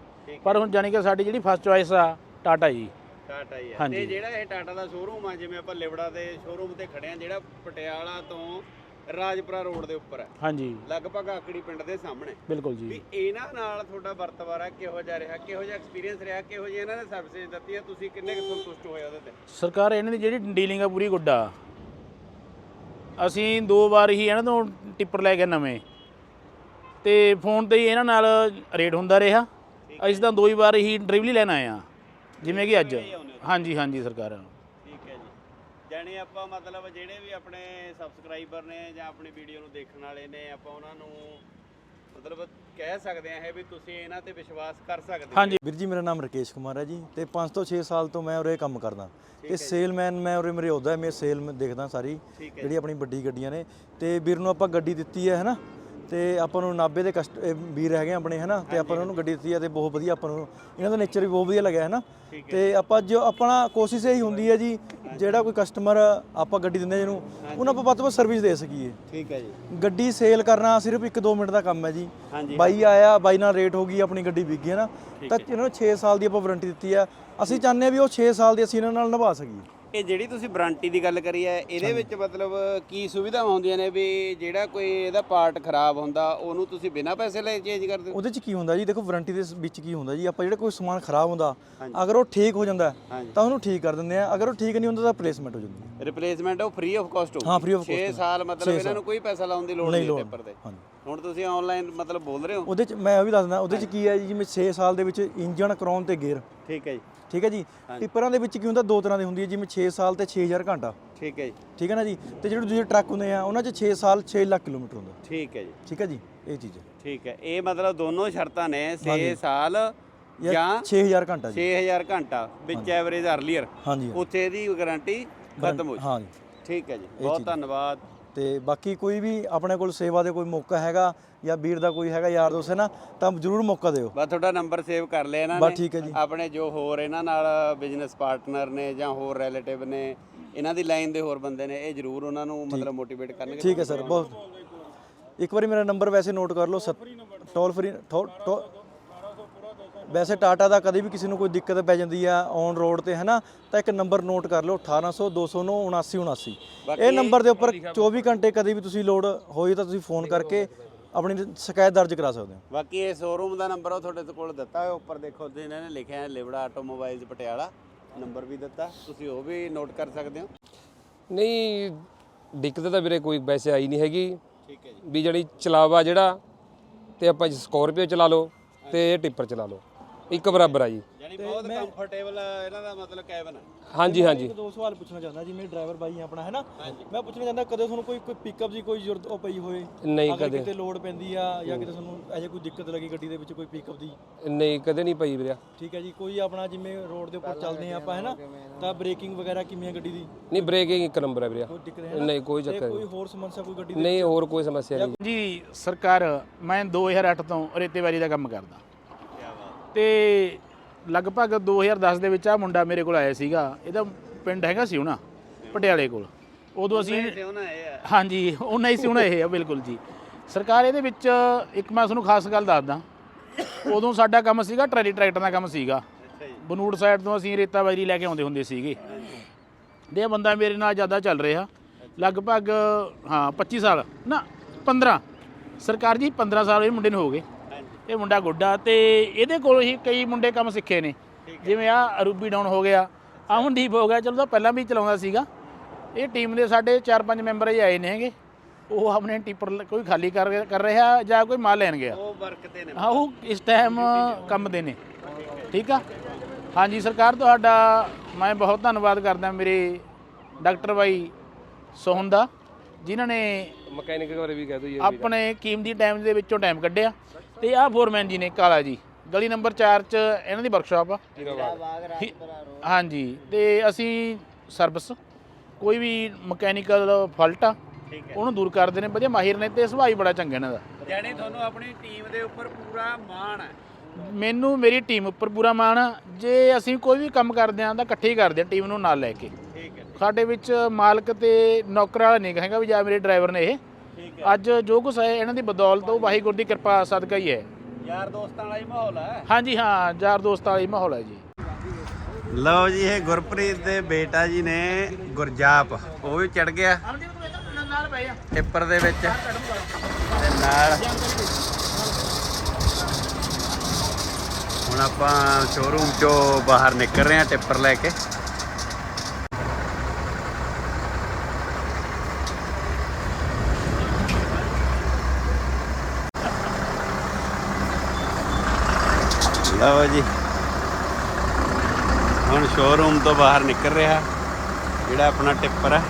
Speaker 5: ਪਰ ਹੁਣ ਜਾਨੀ ਕਿ ਸਾਡੀ ਜਿਹੜੀ ਫਸਟ ਚੁਆਇਸ ਆ ਟਾਟਾ ਜੀ।
Speaker 1: ਟਾਟਾ ਹੀ ਹੈ। ਤੇ ਜਿਹੜਾ ਇਹ ਟਾਟਾ ਦਾ ਸ਼ੋਰੂਮ ਆ ਜਿਵੇਂ ਆਪਾਂ ਲਿਵੜਾ ਦੇ ਸ਼ੋਰੂਮ ਤੇ ਖੜੇ ਆ ਜਿਹੜਾ ਪਟਿਆਲਾ ਤੋਂ ਰਾਜਪੁਰਾ ਰੋਡ ਦੇ ਉੱਪਰ ਹੈ।
Speaker 5: ਹਾਂਜੀ।
Speaker 1: ਲਗਭਗ ਆਕੜੀ ਪਿੰਡ ਦੇ ਸਾਹਮਣੇ।
Speaker 5: ਬਿਲਕੁਲ ਜੀ।
Speaker 1: ਵੀ ਇਹਨਾਂ ਨਾਲ ਤੁਹਾਡਾ ਵਰਤਵਾਰਾ ਕਿਹੋ ਜਿਹਾ ਰਿਹਾ ਕਿਹੋ ਜਿਹਾ ਐਕਸਪੀਰੀਅੰਸ ਰਿਹਾ ਕਿਹੋ ਜਿਹੀ ਇਹਨਾਂ ਨੇ ਸਰਵਿਸ ਦਿੱਤੀ ਹੈ ਤੁਸੀਂ ਕਿੰਨੇ ਕੁ ਸੰਤੁਸ਼ਟ ਹੋਏ ਉਹਦੇ ਤੇ?
Speaker 5: ਸਰਕਾਰ ਇਹਨਾਂ ਦੀ ਜਿਹੜੀ ਡੀਲਿੰਗ ਆ ਪੂਰੀ ਗੁੱਡਾ ਅਸੀਂ ਦੋ ਵਾਰ ਹੀ ਇਹਨਾਂ ਤੋਂ ਟਿੱਪਰ ਲੈ ਕੇ ਨਵੇਂ। ਤੇ ਫੋਨ ਤੇ ਹੀ ਇਹਨਾਂ ਨਾਲ ਰੇਟ ਹੁੰਦਾ ਰਿਹਾ। ਅਸੀਂ ਤਾਂ ਦੋ ਹੀ ਵਾਰ ਹੀ ਡਿਲੀਵਰੀ ਲੈਣ ਆਏ ਆ ਜਿਵੇਂ ਕਿ ਅੱਜ। ਹਾਂਜੀ ਹਾਂਜੀ ਸਰਕਾਰ
Speaker 1: ਜਾਣੀ ਆਪਾਂ ਮਤਲਬ ਜਿਹੜੇ ਵੀ ਆਪਣੇ ਸਬਸਕ੍ਰਾਈਬਰ ਨੇ ਜਾਂ ਆਪਣੀ ਵੀਡੀਓ ਨੂੰ ਦੇਖਣ ਵਾਲੇ ਨੇ ਆਪਾਂ ਉਹਨਾਂ ਨੂੰ ਮਤਲਬ ਕਹਿ ਸਕਦੇ ਆ ਇਹ ਵੀ ਤੁਸੀਂ ਇਹਨਾਂ ਤੇ ਵਿਸ਼ਵਾਸ ਕਰ ਸਕਦੇ ਹੋ।
Speaker 5: ਹਾਂਜੀ।
Speaker 6: ਵੀਰ ਜੀ ਮੇਰਾ ਨਾਮ ਰਕੇਸ਼ ਕੁਮਾਰ ਹੈ ਜੀ ਤੇ 5 ਤੋਂ 6 ਸਾਲ ਤੋਂ ਮੈਂ ਉਰੇ ਕੰਮ ਕਰਦਾ। ਤੇ ਸੇਲਮੈਨ ਮੈਂ ਉਰੇ ਮੇਰੇ ਅਹੁਦਾ ਹੈ ਮੈਂ ਸੇਲ ਦੇਖਦਾ ਸਾਰੀ ਜਿਹੜੀ ਆਪਣੀ ਵੱਡੀ ਗੱਡੀਆਂ ਨੇ। ਤੇ ਵੀਰ ਨੂੰ ਆਪਾਂ ਗੱਡੀ ਦਿੱਤੀ ਹੈ ਹੈਨਾ ਤੇ ਆਪਾਂ ਨੂੰ ਨਾਬੇ ਦੇ ਕਸਟ ਇਹ ਵੀਰ ਹੈਗੇ ਆਪਣੇ ਹੈਨਾ? ਤੇ ਆਪਾਂ ਨੂੰ ਉਹਨੂੰ ਗੱਡੀ ਦਿੱਤੀ ਹੈ ਤੇ ਬਹੁਤ ਵਧੀਆ ਆਪਾਂ ਨੂੰ ਇਹਨਾਂ ਦਾ ਨੇਚਰ ਵੀ ਬਹੁਤ ਵਧੀਆ ਲੱਗਿਆ ਹੈਨਾ? ਤੇ ਆਪਾਂ ਜੋ ਆਪਣਾ ਕੋਸ਼ਿਸ਼ ਇਹੀ ਹੁੰਦੀ ਹੈ ਜੀ ਜਿਹੜਾ ਕੋਈ ਕਸਟਮਰ ਆਪਾਂ ਗੱਡੀ ਦਿੰਦੇ ਜਿਹਨੂੰ ਉਹਨੂੰ ਆਪਾਂ ਵੱਧ ਤੋਂ ਵੱਧ ਸਰਵਿਸ ਦੇ ਸਕੀਏ।
Speaker 1: ਠੀਕ ਹੈ ਜੀ।
Speaker 6: ਗੱਡੀ ਸੇਲ ਕਰਨਾ ਸਿਰਫ 1-2 ਮਿੰਟ ਦਾ ਕੰਮ ਹੈ ਜੀ। ਬਾਈ ਆਇਆ ਬਾਈ ਨਾਲ ਰੇਟ ਹੋ ਗਈ ਆਪਣੀ ਗੱਡੀ ਵਿਕ ਗਈ ਹੈ ਨਾ ਤਾਂ ਇਹਨਾਂ ਨੂੰ 6 ਸਾਲ ਦੀ ਆਪਾਂ ਵਾਰੰਟੀ ਦਿੱਤੀ ਆ। ਅਸੀਂ ਚਾਹੁੰਦੇ ਹਾਂ ਵੀ ਉਹ 6 ਸਾਲ ਦੀ ਅਸੀਂ ਇਹਨਾਂ ਨਾਲ ਨਿਭਾ ਸਕੀਏ।
Speaker 1: ਇਹ ਜਿਹੜੀ ਤੁਸੀਂ ਵਾਰੰਟੀ ਦੀ ਗੱਲ ਕਰੀ ਹੈ ਇਹਦੇ ਵਿੱਚ ਮਤਲਬ ਕੀ ਸੁਵਿਧਾਵਾਂ ਹੁੰਦੀਆਂ ਨੇ ਵੀ ਜਿਹੜਾ ਕੋਈ ਇਹਦਾ ਪਾਰਟ ਖਰਾਬ ਹੁੰਦਾ ਉਹਨੂੰ ਤੁਸੀਂ ਬਿਨਾਂ ਪੈਸੇ ਲਏ ਚੇਂਜ ਕਰ ਦਿਓ
Speaker 6: ਉਹਦੇ ਚ ਕੀ ਹੁੰਦਾ ਜੀ? ਦੇਖੋ ਵਾਰੰਟੀ ਦੇ ਵਿੱਚ ਕੀ ਹੁੰਦਾ ਜੀ? ਆਪਾਂ ਜਿਹੜਾ ਕੋਈ ਸਮਾਨ ਖਰਾਬ ਹੁੰਦਾ ਅਗਰ ਉਹ ਠੀਕ ਹੋ ਜਾਂਦਾ। ਤਾਂ ਉਹਨੂੰ ਠੀਕ ਕਰ ਦਿੰਦੇ ਆ। ਅਗਰ ਉਹ ਠੀਕ ਨਹੀਂ ਹੁੰਦਾ ਤਾਂ ਰਿਪਲੇਸਮੈਂਟ ਹੋ ਜਾਂਦੀ ਹੈ।
Speaker 1: ਰਿਪਲੇਸਮੈਂਟ ਉਹ ਫ੍ਰੀ ਆਫ ਕਾਸਟ ਹੋਊ
Speaker 6: ਹਾਂ, free of
Speaker 1: 6
Speaker 6: cost
Speaker 1: ਸਾਲ ਮਤਲਬ ਇਹਨਾਂ ਨੂੰ ਕੋਈ ਪੈਸਾ ਲਾਉਣ ਦੀ ਲੋੜ
Speaker 6: ਨਹੀਂ
Speaker 1: ਪੇਪਰ ਤੇ
Speaker 6: ਹਾਂਜੀ।
Speaker 1: ਹੁਣ ਤੁਸੀਂ ਆਨਲਾਈਨ ਮਤਲਬ ਬੋਲ ਰਹੇ ਹੋ?
Speaker 6: ਉਹਦੇ ਚ ਮੈਂ ਉਹ ਵੀ ਦੱਸਦਾ ਉਹਦੇ ਚ ਕੀ ਹੈ ਜੀ ਜਿਵੇਂ 6 ਸਾਲ ਦੇ ਵਿੱਚ ਇੰਜਨ ਕਰਾਉਣ ਤੇ ਗੇਅਰ।
Speaker 1: ਠੀਕ ਹੈ ਜੀ।
Speaker 6: ਠੀਕ ਹੈ ਜੀ? ਟਿੱਪਰਾਂ ਦੇ ਵਿੱਚ ਕੀ ਹੁੰਦਾ ਦੋ ਤਰ੍ਹਾਂ ਦੀ ਹੁੰਦੀ ਹੈ ਜਿਵੇਂ 6 ਸਾਲ ਤੇ 6000 ਘੰਟਾ।
Speaker 1: ਠੀਕ ਹੈ ਜੀ।
Speaker 6: ਠੀਕ ਹੈ ਨਾ ਜੀ? ਤੇ ਜਿਹੜੇ ਦੂਜੇ ਟਰੱਕ ਹੁੰਦੇ ਆ ਉਹਨਾਂ 'ਚ 6 ਸਾਲ 6 ਲੱਖ ਕਿਲੋਮੀਟਰ ਹੁੰਦਾ।
Speaker 1: ਠੀਕ ਹੈ ਜੀ।
Speaker 6: ਠੀਕ ਹੈ ਜੀ? ਇਹ ਚੀਜ਼ ਹੈ।
Speaker 1: ਠੀਕ ਹੈ। ਇਹ ਮਤਲਬ ਦੋਨੋਂ ਸ਼ਰਤਾਂ ਨੇ 6 ਸਾਲ ਜਾਂ
Speaker 6: 6000 ਘੰਟਾ ਜੀ।
Speaker 1: 6000 ਘੰਟਾ ਵਿੱਚ ਐਵਰੇਜ ਅਰਲੀਅਰ
Speaker 6: ਹਾਂਜੀ।
Speaker 1: ਉੱਥੇ ਦੀ ਗਾਰੰਟੀ ਖਤਮ ਹੋ ਜੀ
Speaker 6: ਹਾਂ ਜੀ
Speaker 1: ਠੀਕ ਹੈ ਜੀ। ਬਹੁਤ ਧੰਨਵਾਦ।
Speaker 6: ਤੇ ਬਾਕੀ ਕੋਈ ਵੀ ਆਪਣੇ ਕੋਲ ਸੇਵਾ ਦੇ ਕੋਈ ਮੌਕਾ ਹੈਗਾ ਜਾਂ ਵੀਰ ਦਾ ਕੋਈ ਹੈਗਾ ਯਾਰ ਦੋਸਤ ਹੈ ਨਾ ਤਾਂ ਜ਼ਰੂਰ ਮੌਕਾ ਦਿਓ।
Speaker 1: ਬਸ ਤੁਹਾਡਾ ਨੰਬਰ ਸੇਵ ਕਰ ਲਿਆ ਇਹਨਾਂ
Speaker 6: ਬਸ
Speaker 1: ਨੇ।
Speaker 6: ਠੀਕ ਹੈ ਜੀ।
Speaker 1: ਆਪਣੇ ਜੋ ਹੋਰ ਇਹਨਾਂ ਨਾਲ ਬਿਜ਼ਨਸ ਪਾਰਟਨਰ ਨੇ ਜਾਂ ਹੋਰ ਰਿਲੇਟਿਵ ਨੇ ਇਹਨਾਂ ਦੀ ਲਾਈਨ ਦੇ ਹੋਰ ਬੰਦੇ ਨੇ ਇਹ ਜ਼ਰੂਰ ਉਹਨਾਂ ਨੂੰ ਮਤਲਬ ਮੋਟੀਵੇਟ ਕਰਨਗੇ।
Speaker 6: ਠੀਕ ਹੈ ਸਰ ਬਹੁਤ। ਇੱਕ ਵਾਰੀ ਮੇਰਾ ਨੰਬਰ ਵੈਸੇ ਨੋਟ ਕਰ ਲਓ ਟੋਲ ਫਰੀ ਵੈਸੇ ਟਾਟਾ ਦਾ ਕਦੇ ਵੀ ਕਿਸੇ ਨੂੰ ਕੋਈ ਦਿੱਕਤ ਪੈ ਜਾਂਦੀ ਆ ਔਨ ਰੋਡ ਤੇ ਹੈਨਾ ਤਾਂ ਇੱਕ ਨੰਬਰ ਨੋਟ ਕਰ ਲਓ 1800 209 7979 ਇਹ ਨੰਬਰ ਦੇ ਉੱਪਰ 24 ਘੰਟੇ ਕਦੇ ਵੀ ਤੁਸੀਂ ਲੋਡ ਹੋਈ ਤਾਂ ਤੁਸੀਂ ਫੋਨ ਕਰਕੇ ਆਪਣੀ ਸ਼ਿਕਾਇਤ ਦਰਜ ਕਰਾ ਸਕਦੇ ਹੋ।
Speaker 1: ਬਾਕੀ ਇਹ ਸ਼ੋਰੂਮ ਦਾ ਨੰਬਰ ਉਹ ਤੁਹਾਡੇ ਕੋਲ ਦਿੱਤਾ ਹੋਇਆ ਉੱਪਰ ਦੇਖੋ ਉਹਦੇ ਇਹਨਾਂ ਨੇ ਲਿਖਿਆ ਹੈ ਲਿਬੜਾ ਆਟੋਮੋਬਾਈਲਸ ਪਟਿਆਲਾ ਨੰਬਰ ਵੀ ਦਿੱਤਾ ਤੁਸੀਂ ਉਹ ਵੀ ਨੋਟ ਕਰ ਸਕਦੇ ਹੋ।
Speaker 7: ਨਹੀਂ ਦਿੱਕਤ ਤਾਂ ਵੀਰੇ ਕੋਈ ਵੈਸੇ ਆਈ ਨਹੀਂ ਹੈਗੀ।
Speaker 1: ਠੀਕ ਹੈ ਜੀ।
Speaker 7: ਵੀ ਜਿਹੜੀ ਚਲਾਵਾ ਜਿਹੜਾ ਤੇ ਆਪਾਂ ਸਕੋਰਪੀਓ ਚਲਾ ਲਓ ਤੇ ਇਹ ਟਿੱਪਰ ਚਲਾ ਲਓ। ਇੱਕ ਬਰਾਬਰ ਆ ਜੀ।
Speaker 1: ਯਾਨੀ ਬਹੁਤ ਕੰਫਰਟੇਬਲ ਇਹਨਾਂ ਦਾ ਮਤਲਬ ਕੈਬਨ ਹੈ
Speaker 7: ਹਾਂਜੀ ਹਾਂਜੀ।
Speaker 6: ਇੱਕ ਦੋ ਸਵਾਲ ਪੁੱਛਣਾ ਚਾਹੁੰਦਾ ਜੀ ਮੇਰੇ ਡਰਾਈਵਰ ਬਾਈ ਆਪਣਾ ਹੈ ਨਾ? ਮੈਂ ਪੁੱਛਣਾ ਚਾਹੁੰਦਾ ਕਦੇ ਤੁਹਾਨੂੰ ਕੋਈ ਕੋਈ ਪਿਕਅਪ ਦੀ ਕੋਈ ਜ਼ਰੂਰਤ ਉਹ ਪਈ ਹੋਏ
Speaker 7: ਨਹੀਂ ਕਦੇ।
Speaker 6: ਕਿਤੇ ਲੋਡ ਪੈਂਦੀ ਆ ਜਾਂ ਕਿਤੇ ਤੁਹਾਨੂੰ ਐਜੇ ਕੋਈ ਦਿੱਕਤ ਲੱਗੀ ਗੱਡੀ ਦੇ ਵਿੱਚ ਕੋਈ ਪਿਕਅਪ ਦੀ?
Speaker 7: ਨਹੀਂ ਕਦੇ ਨਹੀਂ ਪਈ ਵੀਰੇ
Speaker 6: ਠੀਕ ਹੈ ਜੀ ਕੋਈ ਆਪਣਾ ਜਿਵੇਂ ਰੋਡ ਦੇ ਉੱਪਰ ਚੱਲਦੇ ਆ ਆਪਾਂ ਹੈ ਨਾ? ਤਾਂ ਬ੍ਰੇਕਿੰਗ ਵਗੈਰਾ ਕਿਵੇਂ ਆ ਗੱਡੀ ਦੀ?
Speaker 7: ਨਹੀਂ ਬ੍ਰੇਕਿੰਗ ਇੱਕ ਨੰਬਰ ਹੈ ਵੀਰੇ
Speaker 6: ਕੋਈ ਦਿੱਕਤ ਹੈ
Speaker 7: ਨਹੀਂ ਕੋਈ ਚੱਕਰ
Speaker 6: ਕੋਈ ਹੋਰ ਸਮੱਸਿਆ ਕੋਈ ਗੱਡੀ
Speaker 7: ਨਹੀਂ ਨਹੀਂ ਹੋਰ ਕੋਈ ਸਮੱਸਿਆ ਨਹੀਂ।
Speaker 5: ਜੀ ਸਰਕਾਰ ਮੈਂ 2008 ਤੋਂ ਰੇਤੇਵਾਰੀ ਦਾ ਕੰਮ ਕਰਦਾ। ਤੇ ਲਗਭਗ 2010 ਦੇ ਵਿੱਚ ਆ ਮੁੰਡਾ ਮੇਰੇ ਕੋਲ ਆਇਆ ਸੀਗਾ। ਇਹਦਾ ਪਿੰਡ ਹੈਗਾ ਸੀ ਉਹਨਾਂ ਪਟਿਆਲੇ ਕੋਲ। ਉਦੋਂ ਅਸੀਂ ਹਾਂਜੀ ਉਹਨਾਂ ਹੀ ਸੀ ਹੁਣ ਇਹ ਆ ਬਿਲਕੁਲ ਜੀ। ਸਰਕਾਰ ਇਹਦੇ ਵਿੱਚ ਇੱਕ ਮੈਂ ਤੁਹਾਨੂੰ ਖਾਸ ਗੱਲ ਦੱਸਦਾ। ਉਦੋਂ ਸਾਡਾ ਕੰਮ ਸੀਗਾ ਟਰੈਲੀ ਟਰੈਕਟਰ ਦਾ ਕੰਮ ਸੀਗਾ। ਬਨੂੜ ਸਾਈਡ ਤੋਂ ਅਸੀਂ ਰੇਤਾ ਬਾਜਰੀ ਲੈ ਕੇ ਆਉਂਦੇ ਹੁੰਦੇ ਸੀਗੇ। ਇਹ ਬੰਦਾ ਮੇਰੇ ਨਾਲ ਜ਼ਿਆਦਾ ਚੱਲ ਰਿਹਾ। ਲਗਭਗ ਹਾਂ 25 ਸਾਲ ਨਾ 15 ਸਰਕਾਰ ਜੀ 15 ਸਾਲ ਇਹ ਮੁੰਡੇ ਨੂੰ ਹੋ ਗਏ। ਇਹ ਮੁੰਡਾ ਗੁੱਡਾ ਤੇ ਇਹਦੇ ਕੋਲ ਹੀ ਕਈ ਮੁੰਡੇ ਕੰਮ ਸਿੱਖੇ ਨੇ। ਜਿਵੇਂ ਆ ਅਰੂਬੀ ਡਾਊਨ ਹੋ ਗਿਆ ਅਮਨਦੀਪ ਹੋ ਗਿਆ ਚਲੋ ਤਾਂ ਪਹਿਲਾਂ ਵੀ ਚਲਾਉਂਦਾ ਸੀਗਾ। ਇਹ ਟੀਮ ਦੇ ਸਾਡੇ 4-5 ਮੈਂਬਰ ਹੀ ਆਏ ਨੇ ਹੈਗੇ। ਉਹ ਆਪਣੇ ਟਿੱਪਰ ਕੋਈ ਖਾਲੀ ਕਰ ਕਰ ਰਿਹਾ ਜਾਂ ਕੋਈ ਮਾਲ ਲੈਣ ਗਿਆ।
Speaker 1: ਉਹ ਵਰਕ ਤੇ ਨੇ।
Speaker 5: ਹਾਂ ਉਹ ਇਸ ਟਾਈਮ ਕੰਮ ਦੇ ਨੇ। ਠੀਕ ਆ? ਹਾਂਜੀ ਸਰਕਾਰ ਤੁਹਾਡਾ ਮੈਂ ਬਹੁਤ ਧੰਨਵਾਦ ਕਰਦਾ ਮੇਰੇ ਡਾਕਟਰ ਬਾਈ ਸੋਹਨ ਦਾ ਜਿਨ੍ਹਾਂ ਨੇ
Speaker 7: ਮਕੈਨਿਕ ਬਾਰੇ ਵੀ ਕਹਿ ਦੋ
Speaker 5: ਆਪਣੇ ਕੀਮਤੀ ਟਾਈਮ ਦੇ ਵਿੱਚੋਂ ਟਾਈਮ ਕੱਢਿਆ। ਤੇ ਆਹ ਫੋਰਮੈਨ ਜੀ ਨੇ ਕਾਲਾ ਜੀ। ਗਲੀ ਨੰਬਰ 4 ਚ ਇਹਨਾਂ ਦੀ ਵਰਕਸ਼ਾਪ ਆ। ਹਾਂਜੀ ਤੇ ਅਸੀਂ ਸਰਵਿਸ ਕੋਈ ਵੀ ਮਕੈਨੀਕਲ ਫਾਲਟ ਆ ਉਹਨੂੰ ਦੂਰ ਕਰਦੇ ਨੇ ਵਧੀਆ ਮਾਹਿਰ ਨੇ ਤੇ ਸੁਭਾਅ ਹੀ ਬੜਾ ਚੰਗਾ ਇਹਨਾਂ ਦਾ।
Speaker 1: ਯਾਨੀ ਤੁਹਾਨੂੰ ਆਪਣੀ ਟੀਮ ਦੇ ਉੱਪਰ ਪੂਰਾ ਮਾਣ ਹੈ।
Speaker 5: ਮੈਨੂੰ ਮੇਰੀ ਟੀਮ ਉੱਪਰ ਪੂਰਾ ਮਾਣ ਆ। ਜੇ ਅਸੀਂ ਕੋਈ ਵੀ ਕੰਮ ਕਰਦੇ ਆਂ ਤਾਂ ਇਕੱਠੇ ਹੀ ਕਰਦੇ ਆਂ ਟੀਮ ਨੂੰ ਨਾਲ ਲੈ ਕੇ।
Speaker 1: ਠੀਕ ਹੈ।
Speaker 5: ਸਾਡੇ ਵਿੱਚ ਮਾਲਕ ਤੇ ਨੌਕਰ ਵਾਲਾ ਨਹੀਂ ਹੈਗਾ ਵੀ ਜਾਂ ਮੇਰੇ ਡਰਾਈਵਰ ਨੇ ਇਹ। ਅੱਜ ਜੋ ਕੁਛ ਹੈ ਇਹਨਾਂ ਦੀ ਬਦੌਲਤ ਉਹ ਵਾਹਿਗੁਰੂ ਦੀ ਕਿਰਪਾ ਸਦਕਾ ਹੀ ਹੈ।
Speaker 1: ਯਾਰ ਦੋਸਤਾਂ ਵਾਲਾ ਹੀ ਮਾਹੌਲ ਹੈ।
Speaker 5: ਹਾਂਜੀ ਹਾਂ ਯਾਰ ਦੋਸਤਾਂ ਵਾਲੀ ਮਾਹੌਲ ਹੈ ਜੀ।
Speaker 1: ਲਓ ਜੀ ਇਹ ਗੁਰਪ੍ਰੀਤ ਦੇ ਬੇਟਾ ਜੀ ਨੇ ਗੁਰਜਾਪ। ਉਹ ਵੀ ਚੜ ਗਿਆ। ਟਿੱਪਰ ਦੇ ਵਿੱਚ। ਤੇ ਨਾਲ ਹੁਣ ਆਪਾਂ ਸ਼ੋਰੂਮ ਚੋਂ ਬਾਹਰ ਨਿਕਲ ਰਹੇ ਹਾਂ ਟਿੱਪਰ ਲੈ ਕੇ। ਲਓ ਜੀ। ਹੁਣ ਸ਼ੋਰੂਮ ਤੋਂ ਬਾਹਰ ਨਿਕਲ ਰਿਹਾ। ਜਿਹੜਾ ਆਪਣਾ ਟਿੱਪਰ ਹੈ।